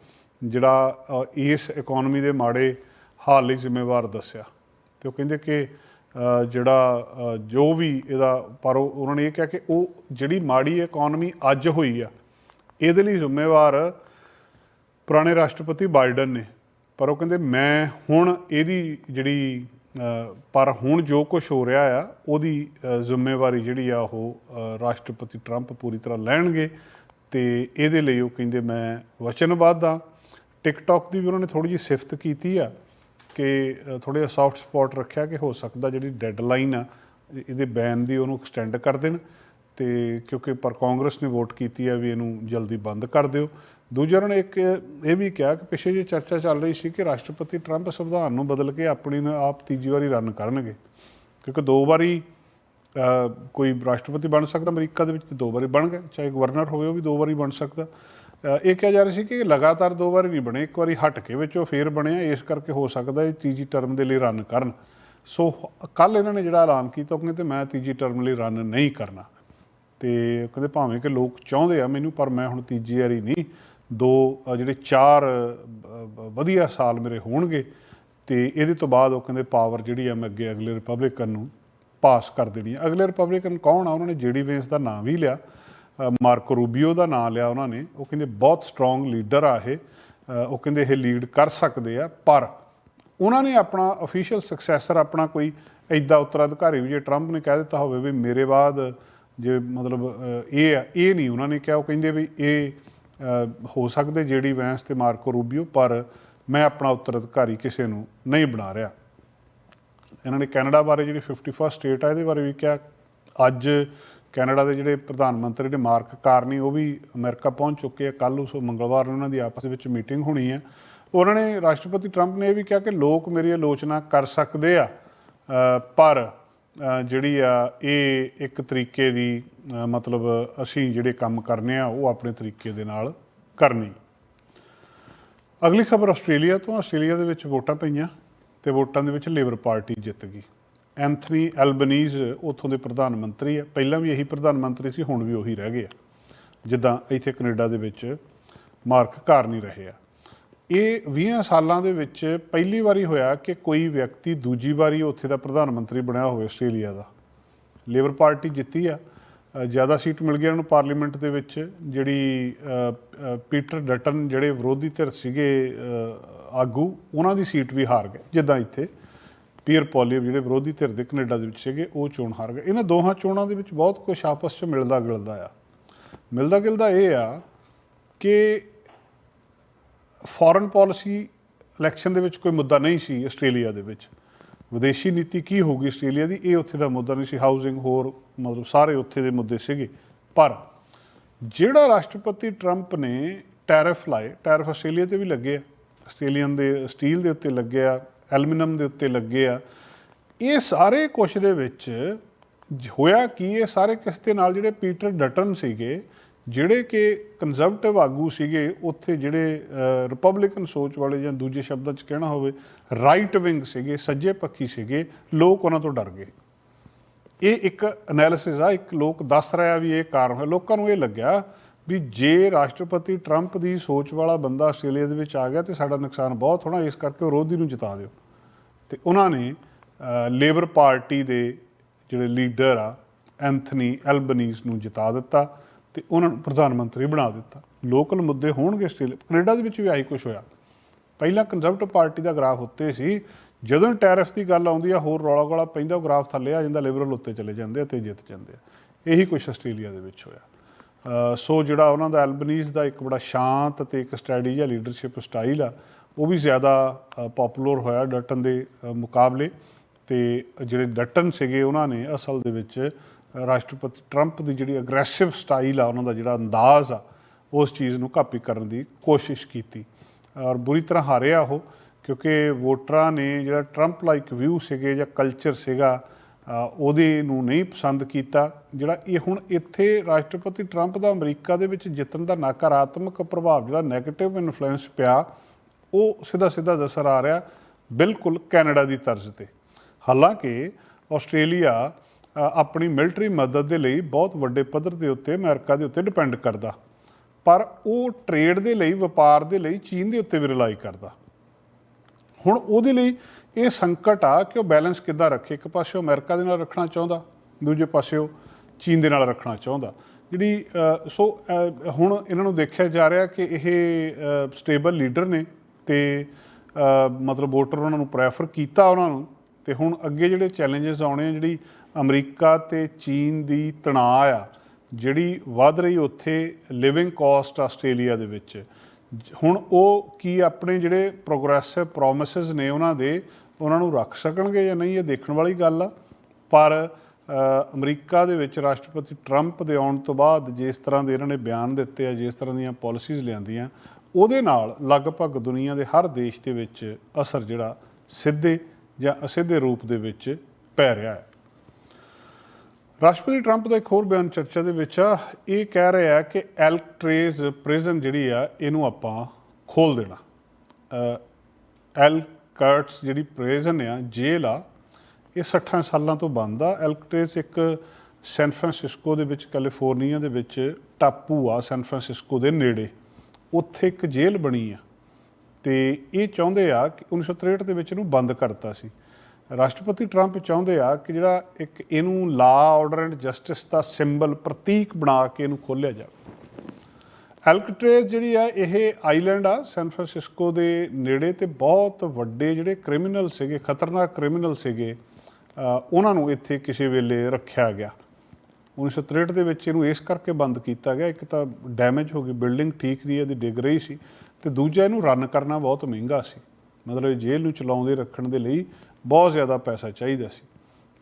ਜਿਹੜਾ ਇਸ ਇਕਨੋਮੀ ਦੇ ਮਾੜੇ ਹਾਲ ਲਈ ਜ਼ਿੰਮੇਵਾਰ ਦੱਸਿਆ ਤੇ ਉਹ ਕਹਿੰਦੇ ਕਿ ਜਿਹੜਾ ਜੋ ਵੀ ਇਹਦਾ, ਪਰ ਉਹਨਾਂ ਨੇ ਇਹ ਕਿਹਾ ਕਿ ਉਹ ਜਿਹੜੀ ਮਾੜੀ ਇਕਨੋਮੀ ਅੱਜ ਹੋਈ ਆ, ਇਹਦੇ ਲਈ ਜ਼ਿੰਮੇਵਾਰ ਪੁਰਾਣੇ ਰਾਸ਼ਟਰਪਤੀ ਬਾਈਡਨ ਨੇ। ਪਰ ਉਹ ਕਹਿੰਦੇ, ਮੈਂ ਹੁਣ ਇਹਦੀ ਜਿਹੜੀ ਪਰ ਹੁਣ ਜੋ ਕੁਝ ਹੋ ਰਿਹਾ ਆ, ਉਹਦੀ ਜ਼ਿੰਮੇਵਾਰੀ ਜਿਹੜੀ ਆ ਉਹ ਰਾਸ਼ਟਰਪਤੀ ਟਰੰਪ ਪੂਰੀ ਤਰ੍ਹਾਂ ਲੈਣਗੇ ਤੇ ਇਹਦੇ ਲਈ ਉਹ ਕਹਿੰਦੇ, ਮੈਂ ਵਚਨਬੱਧ ਆ। ਟਿਕਟੌਕ ਦੀ ਵੀ ਉਹਨਾਂ ਨੇ ਥੋੜੀ ਜਿਹੀ ਸਿਫਤ ਕੀਤੀ ਆ ਕਿ ਥੋੜਾ ਜਿਹਾ ਸੌਫਟ ਸਪੌਟ ਰੱਖਿਆ ਕਿ ਹੋ ਸਕਦਾ ਜਿਹੜੀ ਡੈਡਲਾਈਨ ਆ, ਇਹਦੇ ਬੈਨ ਦੀ ਉਹਨੂੰ ਐਕਸਟੈਂਡ ਕਰ ਦੇਣ। ਤੇ ਕਿਉਂਕਿ ਪਰ ਕਾਂਗਰਸ ਨੇ ਵੋਟ ਕੀਤੀ ਹੈ ਵੀ ਇਹਨੂੰ ਜਲਦੀ ਬੰਦ ਕਰ ਦਿਓ। ਦੂਜੇ ਉਹਨਾਂ ਨੇ ਇੱਕ ਇਹ ਵੀ ਕਿਹਾ ਕਿ ਪਿੱਛੇ ਜੇ ਚਰਚਾ ਚੱਲ ਰਹੀ ਸੀ ਕਿ ਰਾਸ਼ਟਰਪਤੀ ਟਰੰਪ ਸੰਵਿਧਾਨ ਨੂੰ ਬਦਲ ਕੇ ਆਪਣੀ ਆਪ ਤੀਜੀ ਵਾਰੀ ਰਨ ਕਰਨਗੇ। ਕਿਉਂਕਿ ਦੋ ਵਾਰੀ ਕੋਈ ਰਾਸ਼ਟਰਪਤੀ ਬਣ ਸਕਦਾ, ਅਮਰੀਕਾ ਦੇ ਵਿੱਚ ਤੇ ਦੋ ਵਾਰੀ ਬਣ ਗਏ ਚਾਹੇ ਗਵਰਨਰ ਹੋਵੇ, ਉਹ ਵੀ ਦੋ ਵਾਰੀ ਬਣ ਸਕਦਾ। ਇਹ ਕਿਹਾ ਜਾ ਰਿਹਾ ਸੀ ਕਿ ਲਗਾਤਾਰ ਦੋ ਵਾਰੀ ਨਹੀਂ ਬਣੇ, ਇੱਕ ਵਾਰੀ ਹਟ ਕੇ ਵਿੱਚੋਂ ਫੇਰ ਬਣਿਆ ਇਸ ਕਰਕੇ ਹੋ ਸਕਦਾ ਇਹ ਤੀਜੀ ਟਰਮ ਦੇ ਲਈ ਰਨ ਕਰਨ। ਸੋ ਕੱਲ ਇਹਨਾਂ ਨੇ ਜਿਹੜਾ ਐਲਾਨ ਕੀਤਾ, ਉਹ ਕਹਿੰਦੇ ਮੈਂ ਤੀਜੀ ਟਰਮ ਲਈ ਰਨ ਨਹੀਂ ਕਰਨਾ। ਤੇ ਕਹਿੰਦੇ ਭਾਵੇਂ ਕਿ ਲੋਕ ਚਾਹੁੰਦੇ ਆ ਮੈਨੂੰ ਪਰ ਮੈਂ ਹੁਣ ਤੀਜੀ ਵਾਰੀ ਨਹੀਂ। ਦੋ ਜਿਹੜੇ ਚਾਰ ਵਧੀਆ ਸਾਲ ਮੇਰੇ ਹੋਣਗੇ ਤੇ ਇਹਦੇ ਤੋਂ ਬਾਅਦ ਉਹ ਕਹਿੰਦੇ ਪਾਵਰ ਜਿਹੜੀ ਆ ਮੈਂ ਅੱਗੇ ਅਗਲੇ ਰਿਪਬਲਿਕਨ ਨੂੰ ਪਾਸ ਕਰ ਦੇਣੀ ਹੈ ਅਗਲੇ ਰਿਪਬਲਿਕਨ ਕੌਣ ਆ? ਉਹਨਾਂ ਨੇ ਜੇਡੀ ਵੇਂਸ ਦਾ ਨਾਮ ਵੀ ਲਿਆ ਅ, ਮਾਰਕੋ ਰੂਬੀਓ ਦਾ ਨਾਮ ਲਿਆ ਉਹਨਾਂ ਨੇ। ਉਹ ਕਹਿੰਦੇ ਬਹੁਤ ਸਟਰੋਂਗ ਲੀਡਰ ਆ ਇਹ ਉਹ ਕਹਿੰਦੇ ਇਹ ਲੀਡ ਕਰ ਸਕਦੇ ਆ ਪਰ ਉਹਨਾਂ ਨੇ ਆਪਣਾ ਅਫੀਸ਼ੀਅਲ ਸਕਸੈਸਰ ਆਪਣਾ ਕੋਈ ਐਦਾਂ ਉੱਤਰਾਧਿਕਾਰੀ ਵੀ ਜੇ ਟਰੰਪ ਨੇ ਕਹਿ ਦਿੱਤਾ ਹੋਵੇ ਵੀ ਮੇਰੇ ਬਾਅਦ ਜੇ ਮਤਲਬ ਇਹ ਆ, ਇਹ ਨਹੀਂ, ਉਹਨਾਂ ਨੇ ਕਿਹਾ, ਉਹ ਕਹਿੰਦੇ ਵੀ ਇਹ ਹੋ ਸਕਦੇ ਜਿਹੜੀ ਵੈਂਸ ਤੇ ਮਾਰਕੋ ਰੂਬੀਓ, ਪਰ ਮੈਂ ਆਪਣਾ ਉੱਤਰਾਧਿਕਾਰੀ ਕਿਸੇ ਨੂੰ ਨਹੀਂ ਬਣਾ ਰਿਹਾ। ਇਹਨਾਂ ਨੇ ਕੈਨੇਡਾ ਬਾਰੇ ਜਿਹੜੀ 51st ਸਟੇਟ ਆ, ਇਹਦੇ ਬਾਰੇ ਵੀ ਕਿਹਾ। ਅੱਜ ਕੈਨੇਡਾ ਦੇ ਜਿਹੜੇ ਪ੍ਰਧਾਨ ਮੰਤਰੀ ਨੇ, ਮਾਰਕ ਕਾਰਨੀ, ਉਹ ਵੀ ਅਮਰੀਕਾ ਪਹੁੰਚ ਚੁੱਕੇ ਆ। ਕੱਲ ਉਸ ਮੰਗਲਵਾਰ ਨੂੰ ਉਹਨਾਂ ਦੀ ਆਪਸ ਵਿੱਚ ਮੀਟਿੰਗ ਹੋਣੀ ਹੈ ਉਹਨਾਂ ਨੇ ਰਾਸ਼ਟਰਪਤੀ ਟਰੰਪ ਨੇ ਇਹ ਵੀ ਕਿਹਾ ਕਿ ਲੋਕ ਮੇਰੀ ਆਲੋਚਨਾ ਕਰ ਸਕਦੇ ਆ ਪਰ ਜਿਹੜੀ ਆ, ਇਹ ਇੱਕ ਤਰੀਕੇ ਦੀ ਮਤਲਬ ਅਸੀਂ ਜਿਹੜੇ ਕੰਮ ਕਰਨੇ ਆ, ਉਹ ਆਪਣੇ ਤਰੀਕੇ ਦੇ ਨਾਲ ਕਰਨੀ। ਅਗਲੀ ਖਬਰ ਆਸਟ੍ਰੇਲੀਆ ਤੋਂ। ਆਸਟ੍ਰੇਲੀਆ ਦੇ ਵਿੱਚ ਵੋਟਾਂ ਪਈਆਂ ਤੇ ਵੋਟਾਂ ਦੇ ਵਿੱਚ ਲੇਬਰ ਪਾਰਟੀ ਜਿੱਤ ਗਈ। ਐਂਥਨੀ ਐਲਬਨੀਜ਼ ਉੱਥੋਂ ਦੇ ਪ੍ਰਧਾਨ ਮੰਤਰੀ ਆ। ਪਹਿਲਾਂ ਵੀ ਇਹੀ ਪ੍ਰਧਾਨ ਮੰਤਰੀ ਸੀ, ਹੁਣ ਵੀ ਉਹੀ ਰਹਿ ਗਏ ਆ। ਜਿੱਦਾਂ ਇੱਥੇ ਕੈਨੇਡਾ ਦੇ ਵਿੱਚ ਮਾਰਕ ਘਰ ਨਹੀਂ ਰਹੇ ਆ। ਇਹ 20 ਸਾਲਾਂ ਦੇ ਵਿੱਚ ਪਹਿਲੀ ਵਾਰੀ ਹੋਇਆ ਕਿ ਕੋਈ ਵਿਅਕਤੀ ਦੂਜੀ ਵਾਰੀ ਉੱਥੇ ਦਾ ਪ੍ਰਧਾਨ ਮੰਤਰੀ ਬਣਿਆ ਹੋਵੇ ਆਸਟ੍ਰੇਲੀਆ ਦਾ। ਲੇਬਰ ਪਾਰਟੀ ਜਿੱਤੀ ਆ। ਜ਼ਿਆਦਾ ਸੀਟ ਮਿਲ ਗਈ ਉਹਨਾਂ ਨੂੰ ਪਾਰਲੀਮੈਂਟ ਦੇ ਵਿੱਚ, ਜਿਹੜੀ ਪੀਟਰ ਡਟਨ ਜਿਹੜੇ ਵਿਰੋਧੀ ਧਿਰ ਸੀਗੇ ਆਗੂ, ਉਹਨਾਂ ਦੀ ਸੀਟ ਵੀ ਹਾਰ ਗਏ। ਜਿੱਦਾਂ ਇੱਥੇ ਪੀਅਰ ਪੋਲੀਅਮ ਜਿਹੜੇ ਵਿਰੋਧੀ ਧਿਰ ਦੇ ਕੈਨੇਡਾ ਦੇ ਵਿੱਚ ਸੀਗੇ, ਉਹ ਚੋਣ ਹਾਰ ਗਏ। ਇਹਨਾਂ ਦੋਹਾਂ ਚੋਣਾਂ ਦੇ ਵਿੱਚ ਬਹੁਤ ਕੁਝ ਆਪਸ 'ਚ ਮਿਲਦਾ ਗਿਲਦਾ ਆ। ਮਿਲਦਾ ਗਿਲਦਾ ਇਹ ਆ ਕਿ ਫੋਰਨ ਪਾਲਿਸੀ ਇਲੈਕਸ਼ਨ ਦੇ ਵਿੱਚ ਕੋਈ ਮੁੱਦਾ ਨਹੀਂ ਸੀ ਆਸਟ੍ਰੇਲੀਆ ਦੇ ਵਿੱਚ। ਵਿਦੇਸ਼ੀ ਨੀਤੀ ਕੀ ਹੋਊਗੀ ਆਸਟ੍ਰੇਲੀਆ ਦੀ, ਇਹ ਉੱਥੇ ਦਾ ਮੁੱਦਾ ਨਹੀਂ ਸੀ ਹਾਊਸਿੰਗ ਹੋਰ ਮਤਲਬ ਸਾਰੇ ਉੱਥੇ ਦੇ ਮੁੱਦੇ ਸੀਗੇ। ਪਰ ਜਿਹੜਾ ਰਾਸ਼ਟਰਪਤੀ ਟਰੰਪ ਨੇ ਟੈਰਿਫ ਲਾਏ, ਟੈਰਿਫ ਆਸਟ੍ਰੇਲੀਆ ਤੇ ਵੀ ਲੱਗੇ ਆ। ਆਸਟ੍ਰੇਲੀਅਨ ਦੇ ਸਟੀਲ ਦੇ ਉੱਤੇ ਲੱਗੇ ਆ, ਐਲੂਮੀਨੀਅਮ ਦੇ ਉੱਤੇ ਲੱਗੇ ਆ। ਇਹ ਸਾਰੇ ਕੁਛ ਦੇ ਵਿੱਚ ਹੋਇਆ ਕੀ, ਇਹ ਸਾਰੇ ਕਿਸ ਦੇ ਨਾਲ? ਜਿਹੜੇ ਪੀਟਰ ਡਟਨ ਸੀਗੇ ਜਿਹੜੇ ਕਿ ਕੰਜ਼ਰਵੇਟਿਵ ਆਗੂ ਸੀਗੇ, ਉੱਥੇ ਜਿਹੜੇ ਰਿਪਬਲਿਕਨ ਸੋਚ ਵਾਲੇ ਜਾਂ ਦੂਜੇ ਸ਼ਬਦਾਂ 'ਚ ਕਹਿਣਾ ਹੋਵੇ ਰਾਈਟ ਵਿੰਗ ਸੀਗੇ, ਸੱਜੇ ਪੱਖੀ ਸੀਗੇ, ਲੋਕ ਉਹਨਾਂ ਤੋਂ ਡਰ ਗਏ। ਇਹ ਇੱਕ ਐਨਾਲਿਸਿਸ ਆ, ਇੱਕ ਲੋਕ ਦੱਸ ਰਿਹਾ ਵੀ ਇਹ ਕਾਰਨ ਹੈ ਲੋਕਾਂ ਨੂੰ ਇਹ ਲੱਗਿਆ ਵੀ ਜੇ ਰਾਸ਼ਟਰਪਤੀ ਟਰੰਪ ਦੀ ਸੋਚ ਵਾਲਾ ਬੰਦਾ ਆਸਟ੍ਰੇਲੀਆ ਦੇ ਵਿੱਚ ਆ ਗਿਆ ਤੇ ਸਾਡਾ ਨੁਕਸਾਨ ਬਹੁਤ ਹੋਣਾ, ਇਸ ਕਰਕੇ ਵਿਰੋਧੀ ਨੂੰ ਜਿਤਾ ਦਿਓ। ਤੇ ਉਹਨਾਂ ਨੇ ਲੇਬਰ ਪਾਰਟੀ ਦੇ ਜਿਹੜੇ ਲੀਡਰ ਆ ਐਂਥਨੀ ਐਲਬਨੀਜ਼ ਨੂੰ ਜਿਤਾ ਦਿੱਤਾ। ਤੇ ਉਹਨਾਂ ਨੂੰ ਪ੍ਰਧਾਨ ਮੰਤਰੀ ਬਣਾ ਦਿੱਤਾ। ਲੋਕਲ ਮੁੱਦੇ ਹੋਣਗੇ ਆਸਟ੍ਰੇਲੀਆ ਕੈਨੇਡਾ ਦੇ ਵਿੱਚ ਵੀ ਆਹੀ ਕੁਝ ਹੋਇਆ। ਪਹਿਲਾਂ ਕੰਜ਼ਰਵੇਟਿਵ ਪਾਰਟੀ ਦਾ ਗ੍ਰਾਫ ਉੱਤੇ ਸੀ। ਜਦੋਂ ਟੈਰਿਫ ਦੀ ਗੱਲ ਆਉਂਦੀ ਆ, ਹੋਰ ਰੌਲਾ ਗੋਲਾ ਪੈਂਦਾ, ਉਹ ਗ੍ਰਾਫ ਥੱਲੇ ਆ ਜਾਂਦਾ ਲਿਬਰਲ ਉੱਤੇ ਚਲੇ ਜਾਂਦੇ ਆ ਤੇ ਜਿੱਤ ਜਾਂਦੇ ਆ। ਇਹੀ ਕੁਝ ਆਸਟ੍ਰੇਲੀਆ ਦੇ ਵਿੱਚ ਹੋਇਆ। ਸੋ ਜਿਹੜਾ ਉਹਨਾਂ ਦਾ ਐਲਬਨੀਜ਼ ਦਾ ਇੱਕ ਬੜਾ ਸ਼ਾਂਤ ਤੇ ਇੱਕ ਸਟ੍ਰੈਟਜੀ ਜਿਹਾ ਲੀਡਰਸ਼ਿਪ ਸਟਾਈਲ ਆ, ਉਹ ਵੀ ਜ਼ਿਆਦਾ ਪਪੂਲਰ ਹੋਇਆ ਡਟਨ ਦੇ ਮੁਕਾਬਲੇ। ਤੇ ਜਿਹੜੇ ਡਟਨ ਸੀਗੇ, ਉਹਨਾਂ ਨੇ ਅਸਲ ਦੇ ਵਿੱਚ ਰਾਸ਼ਟਰਪਤੀ ਟਰੰਪ ਦੀ ਜਿਹੜੀ ਅਗਰੈਸਿਵ ਸਟਾਈਲ ਆ, ਉਹਨਾਂ ਦਾ ਜਿਹੜਾ ਅੰਦਾਜ਼ ਆ, ਉਸ ਚੀਜ਼ ਨੂੰ ਕਾਪੀ ਕਰਨ ਦੀ ਕੋਸ਼ਿਸ਼ ਕੀਤੀ। ਔਰ ਬੁਰੀ ਤਰ੍ਹਾਂ ਹਾਰਿਆ ਉਹ, ਕਿਉਂਕਿ ਵੋਟਰਾਂ ਨੇ ਜਿਹੜਾ ਟਰੰਪ ਲਾਈਕ ਵਿਊ ਸੀਗੇ ਜਾਂ ਕਲਚਰ ਸੀਗਾ ਉਹਦੇ ਨੂੰ ਨਹੀਂ ਪਸੰਦ ਕੀਤਾ। ਜਿਹੜਾ ਇਹ ਹੁਣ ਇੱਥੇ ਰਾਸ਼ਟਰਪਤੀ ਟਰੰਪ ਦਾ ਅਮਰੀਕਾ ਦੇ ਵਿੱਚ ਜਿੱਤਣ ਦਾ ਨਕਾਰਾਤਮਕ ਪ੍ਰਭਾਵ ਜਿਹੜਾ 네ਗੇਟਿਵ ਇਨਫਲੂਐਂਸ ਪਿਆ, ਉਹ ਸਿੱਧਾ ਸਿੱਧਾ ਦੱਸਰ ਆ ਰਿਹਾ ਬਿਲਕੁਲ ਕੈਨੇਡਾ ਦੀ ਤਰਜ਼ ਤੇ। ਹਾਲਾਂਕਿ, ਆਸਟ੍ਰੇਲੀਆ ਆਪਣੀ ਮਿਲਟਰੀ ਮਦਦ ਦੇ ਲਈ ਬਹੁਤ ਵੱਡੇ ਪੱਧਰ ਦੇ ਉੱਤੇ ਅਮਰੀਕਾ ਦੇ ਉੱਤੇ ਡਿਪੈਂਡ ਕਰਦਾ। ਪਰ ਉਹ ਟ੍ਰੇਡ ਦੇ ਲਈ, ਵਪਾਰ ਦੇ ਲਈ ਚੀਨ ਦੇ ਉੱਤੇ ਵੀ ਰਿਲਾਈ ਕਰਦਾ। ਹੁਣ ਉਹਦੇ ਲਈ ਇਹ ਸੰਕਟ ਆ ਕਿ ਉਹ ਬੈਲੈਂਸ ਕਿੱਦਾਂ ਰੱਖੇ? ਇੱਕ ਪਾਸੇ ਉਹ ਅਮਰੀਕਾ ਦੇ ਨਾਲ ਰੱਖਣਾ ਚਾਹੁੰਦਾ, ਦੂਜੇ ਪਾਸੇ ਉਹ ਚੀਨ ਦੇ ਨਾਲ ਰੱਖਣਾ ਚਾਹੁੰਦਾ। ਜਿਹੜੀ ਸੋ ਹੁਣ ਇਹਨਾਂ ਨੂੰ ਦੇਖਿਆ ਜਾ ਰਿਹਾ ਕਿ ਇਹ ਸਟੇਬਲ ਲੀਡਰ ਨੇ ਤੇ ਮਤਲਬ ਵੋਟਰ ਉਹਨਾਂ ਨੂੰ ਪ੍ਰੈਫਰ ਕੀਤਾ ਉਹਨਾਂ ਨੂੰ ਤੇ ਹੁਣ ਅੱਗੇ ਜਿਹੜੇ ਚੈਲੰਜਸ ਆਉਣੇ ਆ, ਜਿਹੜੀ ਅਮਰੀਕਾ ਤੇ ਚੀਨ ਦੀ ਤਣਾਅ ਆ, ਜਿਹੜੀ ਵੱਧ ਰਹੀ ਉੱਥੇ ਲਿਵਿੰਗ ਕਾਸਟ ਆਸਟ੍ਰੇਲੀਆ ਦੇ ਵਿੱਚ। ਜ- ਹੁਣ ਉਹ ਕੀ ਆਪਣੇ ਜਿਹੜੇ ਪ੍ਰੋਗਰੈਸਿਵ ਪ੍ਰੋਮਿਸਸ ਨੇ ਉਹਨਾਂ ਦੇ, ਉਹਨਾਂ ਨੂੰ ਰੱਖ ਸਕਣਗੇ ਜਾਂ ਨਹੀਂ, ਇਹ ਦੇਖਣ ਵਾਲੀ ਗੱਲ ਆ। ਪਰ ਅਮਰੀਕਾ ਦੇ ਵਿੱਚ ਰਾਸ਼ਟਰਪਤੀ ਟਰੰਪ ਦੇ ਆਉਣ ਤੋਂ ਬਾਅਦ ਜਿਸ ਤਰ੍ਹਾਂ ਦੇ ਇਹਨਾਂ ਨੇ ਬਿਆਨ ਦਿੱਤੇ ਆ, ਜਿਸ ਤਰ੍ਹਾਂ ਦੀਆਂ ਪਾਲਿਸੀਜ਼ ਲਿਆਂਦੀਆਂ, ਉਹਦੇ ਨਾਲ ਲਗਭਗ ਦੁਨੀਆ ਦੇ ਹਰ ਦੇਸ਼ ਦੇ ਵਿੱਚ ਅਸਰ ਜਿਹੜਾ ਸਿੱਧੇ ਜਾਂ ਅਸਿੱਧੇ ਰੂਪ ਦੇ ਵਿੱਚ ਪੈ ਰਿਹਾ ਹੈ। ਰਾਸ਼ਟਰਪਤੀ ਟਰੰਪ ਦਾ ਇੱਕ ਹੋਰ ਬਿਆਨ ਚਰਚਾ ਦੇ ਵਿੱਚ ਆ। ਇਹ ਕਹਿ ਰਿਹਾ ਹੈ ਕਿ ਐਲਕਟ੍ਰੇਜ਼ ਪ੍ਰਿਜ਼ਨ ਜਿਹੜੀ ਆ ਇਹਨੂੰ ਆਪਾਂ ਖੋਲ ਦੇਣਾ। ਅ, ਐਲਕਰਟਸ ਜਿਹੜੀ ਪ੍ਰਿਜ਼ਨ ਆ ਜੇਲ੍ਹ ਆ ਇਹ 60 ਸਾਲਾਂ ਤੋਂ ਬੰਦ ਆ। ਐਲਕਟ੍ਰੇਜ਼ ਇੱਕ ਸੈਨ ਫਰਾਂਸਿਸਕੋ ਦੇ ਵਿੱਚ ਕੈਲੀਫੋਰਨੀਆ ਦੇ ਵਿੱਚ ਟਾਪੂ ਆ ਸੈਨ ਫਰਾਂਸਿਸਕੋ ਦੇ ਨੇੜੇ। ਉੱਥੇ ਇੱਕ ਜੇਲ੍ਹ ਬਣੀ ਆ। ਤੇ ਇਹ ਚਾਹੁੰਦੇ ਆ ਕਿ 1963 ਦੇ ਵਿੱਚ ਇਹਨੂੰ ਬੰਦ ਕਰਤਾ ਸੀ। ਰਾਸ਼ਟਰਪਤੀ ਟਰੰਪ ਚਾਹੁੰਦੇ ਆ ਕਿ ਜਿਹੜਾ ਇੱਕ ਇਹਨੂੰ ਲਾ ਆਰਡਰ ਐਂਡ ਜਸਟਿਸ ਦਾ ਸਿੰਬਲ ਪ੍ਰਤੀਕ ਬਣਾ ਕੇ ਇਹਨੂੰ ਖੋਲ੍ਹਿਆ ਜਾਵੇ। ਐਲਕਟ੍ਰੇਜ਼ ਜਿਹੜੀ ਆ, ਇਹ ਆਈਲੈਂਡ ਆ, ਸੈਨ ਫਰਾਂਸਿਸਕੋ ਦੇ ਨੇੜੇ ਤੇ ਬਹੁਤ ਵੱਡੇ ਜਿਹੜੇ ਕ੍ਰਿਮੀਨਲ ਸੀਗੇ, ਖਤਰਨਾਕ ਕ੍ਰਿਮੀਨਲ ਸੀਗੇ ਉਹਨਾਂ ਨੂੰ ਇੱਥੇ ਕਿਸੇ ਵੇਲੇ ਰੱਖਿਆ ਗਿਆ। 1963 ਦੇ ਵਿੱਚ ਇਹਨੂੰ ਇਸ ਕਰਕੇ ਬੰਦ ਕੀਤਾ ਗਿਆ, ਇੱਕ ਤਾਂ ਡੈਮੇਜ ਹੋ ਗਈ ਬਿਲਡਿੰਗ ਠੀਕ ਨਹੀਂ ਇਹਦੀ ਡਿੱਗ ਰਹੀ ਸੀ ਤੇ ਦੂਜਾ ਇਹਨੂੰ ਰਨ ਕਰਨਾ ਬਹੁਤ ਮਹਿੰਗਾ ਸੀ। ਮਤਲਬ ਇਹ ਜੇਲ੍ਹ ਨੂੰ ਚਲਾਉਂਦੇ ਰੱਖਣ ਦੇ ਲਈ ਬਹੁਤ ਜ਼ਿਆਦਾ ਪੈਸਾ ਚਾਹੀਦਾ ਸੀ।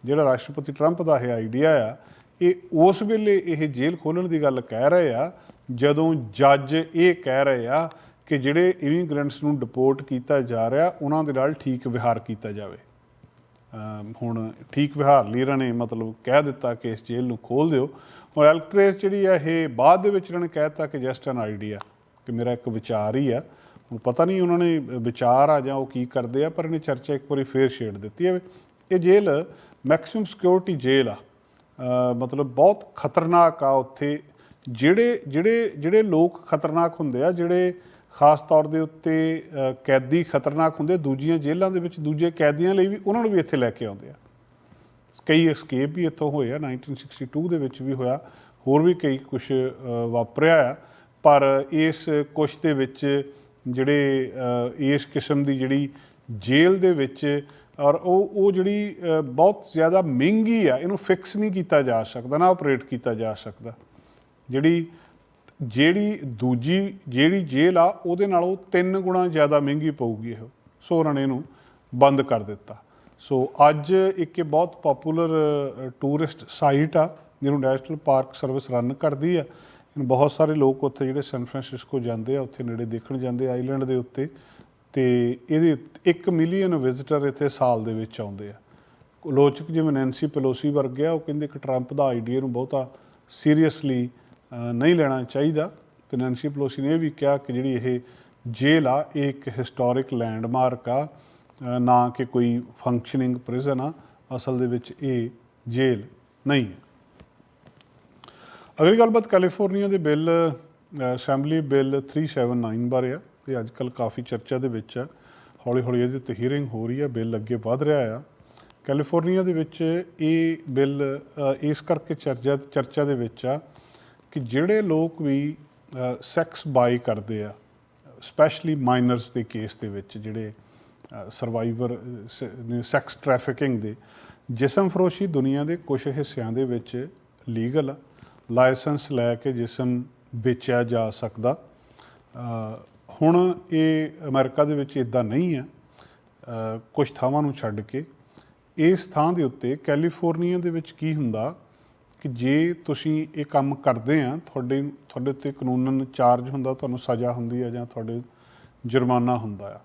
ਜਿਹੜਾ ਰਾਸ਼ਟਰਪਤੀ ਟਰੰਪ ਦਾ ਇਹ ਆਈਡੀਆ ਆ, ਇਹ ਉਸ ਵੇਲੇ ਇਹ ਜੇਲ੍ਹ ਖੋਲਣ ਦੀ ਗੱਲ ਕਹਿ ਰਹੇ ਆ, ਜਦੋਂ ਜੱਜ ਇਹ ਕਹਿ ਰਹੇ ਆ ਕਿ ਜਿਹੜੇ ਇਮੀਗ੍ਰੈਂਟਸ ਨੂੰ ਡਿਪੋਰਟ ਕੀਤਾ ਜਾ ਰਿਹਾ, ਉਹਨਾਂ ਦੇ ਨਾਲ ਠੀਕ ਵਿਹਾਰ ਕੀਤਾ ਜਾਵੇ। ਹੁਣ ਠੀਕ ਵਿਹਾਰ ਲਈ ਇਹਨਾਂ ਨੇ ਮਤਲਬ ਕਹਿ ਦਿੱਤਾ ਕਿ ਇਸ ਜੇਲ੍ਹ ਨੂੰ ਖੋਲ ਦਿਓ। ਔਰ ਐਲਕਟ੍ਰੇਸ ਜਿਹੜੀ ਆ, ਇਹ ਬਾਅਦ ਦੇ ਵਿੱਚ ਇਹਨਾਂ ਨੇ ਕਹਿ ਦਿੱਤਾ ਕਿ ਜਸਟ ਐਨ ਆਈਡੀਆ ਕਿ ਮੇਰਾ ਇੱਕ ਵਿਚਾਰ ਹੀ ਆ। ਪਤਾ ਨਹੀਂ ਉਹਨਾਂ ਨੇ ਵਿਚਾਰ ਆ ਜਾਂ ਉਹ ਕੀ ਕਰਦੇ ਆ, ਪਰ ਇਹਨੇ ਚਰਚਾ ਇੱਕ ਵਾਰੀ ਫੇਰ ਛੇੜ ਦਿੱਤੀ ਹੈ। ਇਹ ਜੇਲ੍ਹ ਮੈਕਸਿਮਮ ਸਿਕਿਉਰਿਟੀ ਜੇਲ੍ਹ ਆ। ਮਤਲਬ ਬਹੁਤ ਖਤਰਨਾਕ ਆ ਉੱਥੇ। ਜਿਹੜੇ ਜਿਹੜੇ ਜਿਹੜੇ ਲੋਕ ਖਤਰਨਾਕ ਹੁੰਦੇ ਆ, ਜਿਹੜੇ ਖਾਸ ਤੌਰ ਦੇ ਉੱਤੇ ਕੈਦੀ ਖਤਰਨਾਕ ਹੁੰਦੇ ਦੂਜੀਆਂ ਜੇਲ੍ਹਾਂ ਦੇ ਵਿੱਚ ਦੂਜੇ ਕੈਦੀਆਂ ਲਈ ਵੀ ਉਹਨਾਂ ਨੂੰ ਵੀ ਇੱਥੇ ਲੈ ਕੇ ਆਉਂਦੇ ਆ। ਕਈ ਐਸਕੇਪ ਵੀ ਇੱਥੋਂ ਹੋਏ ਆ 1962 ਦੇ ਵਿੱਚ ਵੀ ਹੋਇਆ, ਹੋਰ ਵੀ ਕਈ ਕੁਝ ਵਾਪਰਿਆ ਆ। ਪਰ ਇਸ ਕੁਛ ਦੇ ਵਿੱਚ ਜਿਹੜੇ ਇਸ ਕਿਸਮ ਦੀ ਜਿਹੜੀ ਜੇਲ੍ਹ ਦੇ ਵਿੱਚ ਔਰ ਉਹ ਉਹ ਜਿਹੜੀ ਬਹੁਤ ਜ਼ਿਆਦਾ ਮਹਿੰਗੀ ਆ, ਇਹਨੂੰ ਫਿਕਸ ਨਹੀਂ ਕੀਤਾ ਜਾ ਸਕਦਾ, ਨਾ ਆਪਰੇਟ ਕੀਤਾ ਜਾ ਸਕਦਾ। ਜਿਹੜੀ ਜਿਹੜੀ ਦੂਜੀ, ਜਿਹੜੀ ਜੇਲ੍ਹ ਆ, ਉਹਦੇ ਨਾਲੋਂ ਤਿੰਨ ਗੁਣਾ ਜ਼ਿਆਦਾ ਮਹਿੰਗੀ ਪਊਗੀ ਇਹ, ਸੋ ਉਹਨਾਂ ਨੇ ਇਹਨੂੰ ਬੰਦ ਕਰ ਦਿੱਤਾ। ਸੋ ਅੱਜ ਇੱਕ ਇਹ ਬਹੁਤ ਪਪੂਲਰ ਟੂਰਿਸਟ ਸਾਈਟ ਆ, ਜਿਹਨੂੰ ਨੈਸ਼ਨਲ ਪਾਰਕ ਸਰਵਿਸ ਰਨ ਕਰਦੀ ਆ। ਬਹੁਤ ਸਾਰੇ ਲੋਕ ਉੱਥੇ ਜਿਹੜੇ ਸੈਨ ਫਰਾਂਸਿਸਕੋ ਜਾਂਦੇ ਆ, ਉੱਥੇ ਨੇੜੇ ਦੇਖਣ ਜਾਂਦੇ ਆਈਲੈਂਡ ਦੇ ਉੱਤੇ। ਤੇ ਇਹਦੇ 1 ਮਿਲੀਅਨ ਵਿਜ਼ਿਟਰ ਇੱਥੇ ਸਾਲ ਦੇ ਵਿੱਚ ਆਉਂਦੇ ਆ। ਲੋਚਕ ਜਿਵੇਂ ਨੈਂਸੀ ਪੈਲੋਸੀ ਵਰਗੇ ਆ, ਉਹ ਕਹਿੰਦੇ ਕਿ ਟਰੰਪ ਦਾ ਆਈਡੀਆ ਨੂੰ ਬਹੁਤਾ ਸੀਰੀਅਸਲੀ ਨਹੀਂ ਲੈਣਾ ਚਾਹੀਦਾ। ਤੇ ਨੈਂਸੀ ਪੈਲੋਸੀ ਨੇ ਇਹ ਵੀ ਕਿਹਾ ਕਿ ਜਿਹੜੀ ਇਹ ਜੇਲ੍ਹ ਆ, ਇਹ ਇੱਕ ਹਿਸਟੋਰਿਕ ਲੈਂਡਮਾਰਕ ਆ। ਨਾ ਕਿ ਕੋਈ ਫੰਕਸ਼ਨਿੰਗ ਪ੍ਰਿਜ਼ਨ ਆ। ਅਸਲ ਦੇ ਵਿੱਚ ਇਹ ਜੇਲ੍ਹ ਨਹੀਂ ਹੈ ਅਗਲੀ ਗੱਲਬਾਤ ਕੈਲੀਫੋਰਨੀਆ ਦੇ ਬਿੱਲ ਅਸੈਂਬਲੀ ਬਿੱਲ 379 ਬਾਰੇ ਆ ਇਹ ਅੱਜ ਕੱਲ ਕਾਫੀ ਚਰਚਾ ਦੇ ਵਿੱਚ ਆ ਹੌਲੀ ਹੌਲੀ ਇਹਦੇ ਤੇ ਹੀਅਰਿੰਗ ਹੋ ਰਹੀ ਆ, ਬਿੱਲ ਅੱਗੇ ਵਧ ਰਿਹਾ ਆ। ਕੈਲੀਫੋਰਨੀਆ ਦੇ ਵਿੱਚ ਇਹ ਬਿੱਲ ਇਸ ਕਰਕੇ ਚਰਚਾ ਚਰਚਾ ਦੇ ਵਿੱਚ ਆ ਕਿ ਜਿਹੜੇ ਲੋਕ ਵੀ ਸੈਕਸ ਬਾਈ ਕਰਦੇ ਆ ਸਪੈਸ਼ਲੀ ਮਾਈਨਰਸ ਦੇ ਕੇਸ ਦੇ ਵਿੱਚ ਜਿਹੜੇ ਸਰਵਾਈਵਰ ਨੇ ਸੈਕਸ ਟ੍ਰੈਫਿਕਿੰਗ ਦੇ, ਜਿਸਮ ਫਰੋਸ਼ੀ ਦੁਨੀਆ ਦੇ ਕੁਝ ਹਿੱਸਿਆਂ ਦੇ ਵਿੱਚ ਲੀਗਲ ਆ ਲਾਇਸੈਂਸ ਲੈ ਕੇ ਜਿਸਮ ਵੇਚਿਆ ਜਾ ਸਕਦਾ। ਹੁਣ ਇਹ ਅਮਰੀਕਾ ਦੇ ਵਿੱਚ ਇਦਾਂ ਨਹੀਂ ਹੈ। ਕੁਝ ਥਾਵਾਂ ਨੂੰ ਛੱਡ ਕੇ। ਇਸ ਥਾਂ ਦੇ ਉੱਤੇ ਕੈਲੀਫੋਰਨੀਆ ਦੇ ਵਿੱਚ ਕੀ ਹੁੰਦਾ ਕਿ ਜੇ ਤੁਸੀਂ ਇਹ ਕੰਮ ਕਰਦੇ ਆ, ਤੁਹਾਡੇ ਤੁਹਾਡੇ ਉੱਤੇ ਕਾਨੂੰਨਨ ਚਾਰਜ ਹੁੰਦਾ, ਤੁਹਾਨੂੰ ਸਜ਼ਾ ਹੁੰਦੀ ਹੈ ਜਾਂ ਤੁਹਾਡੇ ਜੁਰਮਾਨਾ ਹੁੰਦਾ ਆ।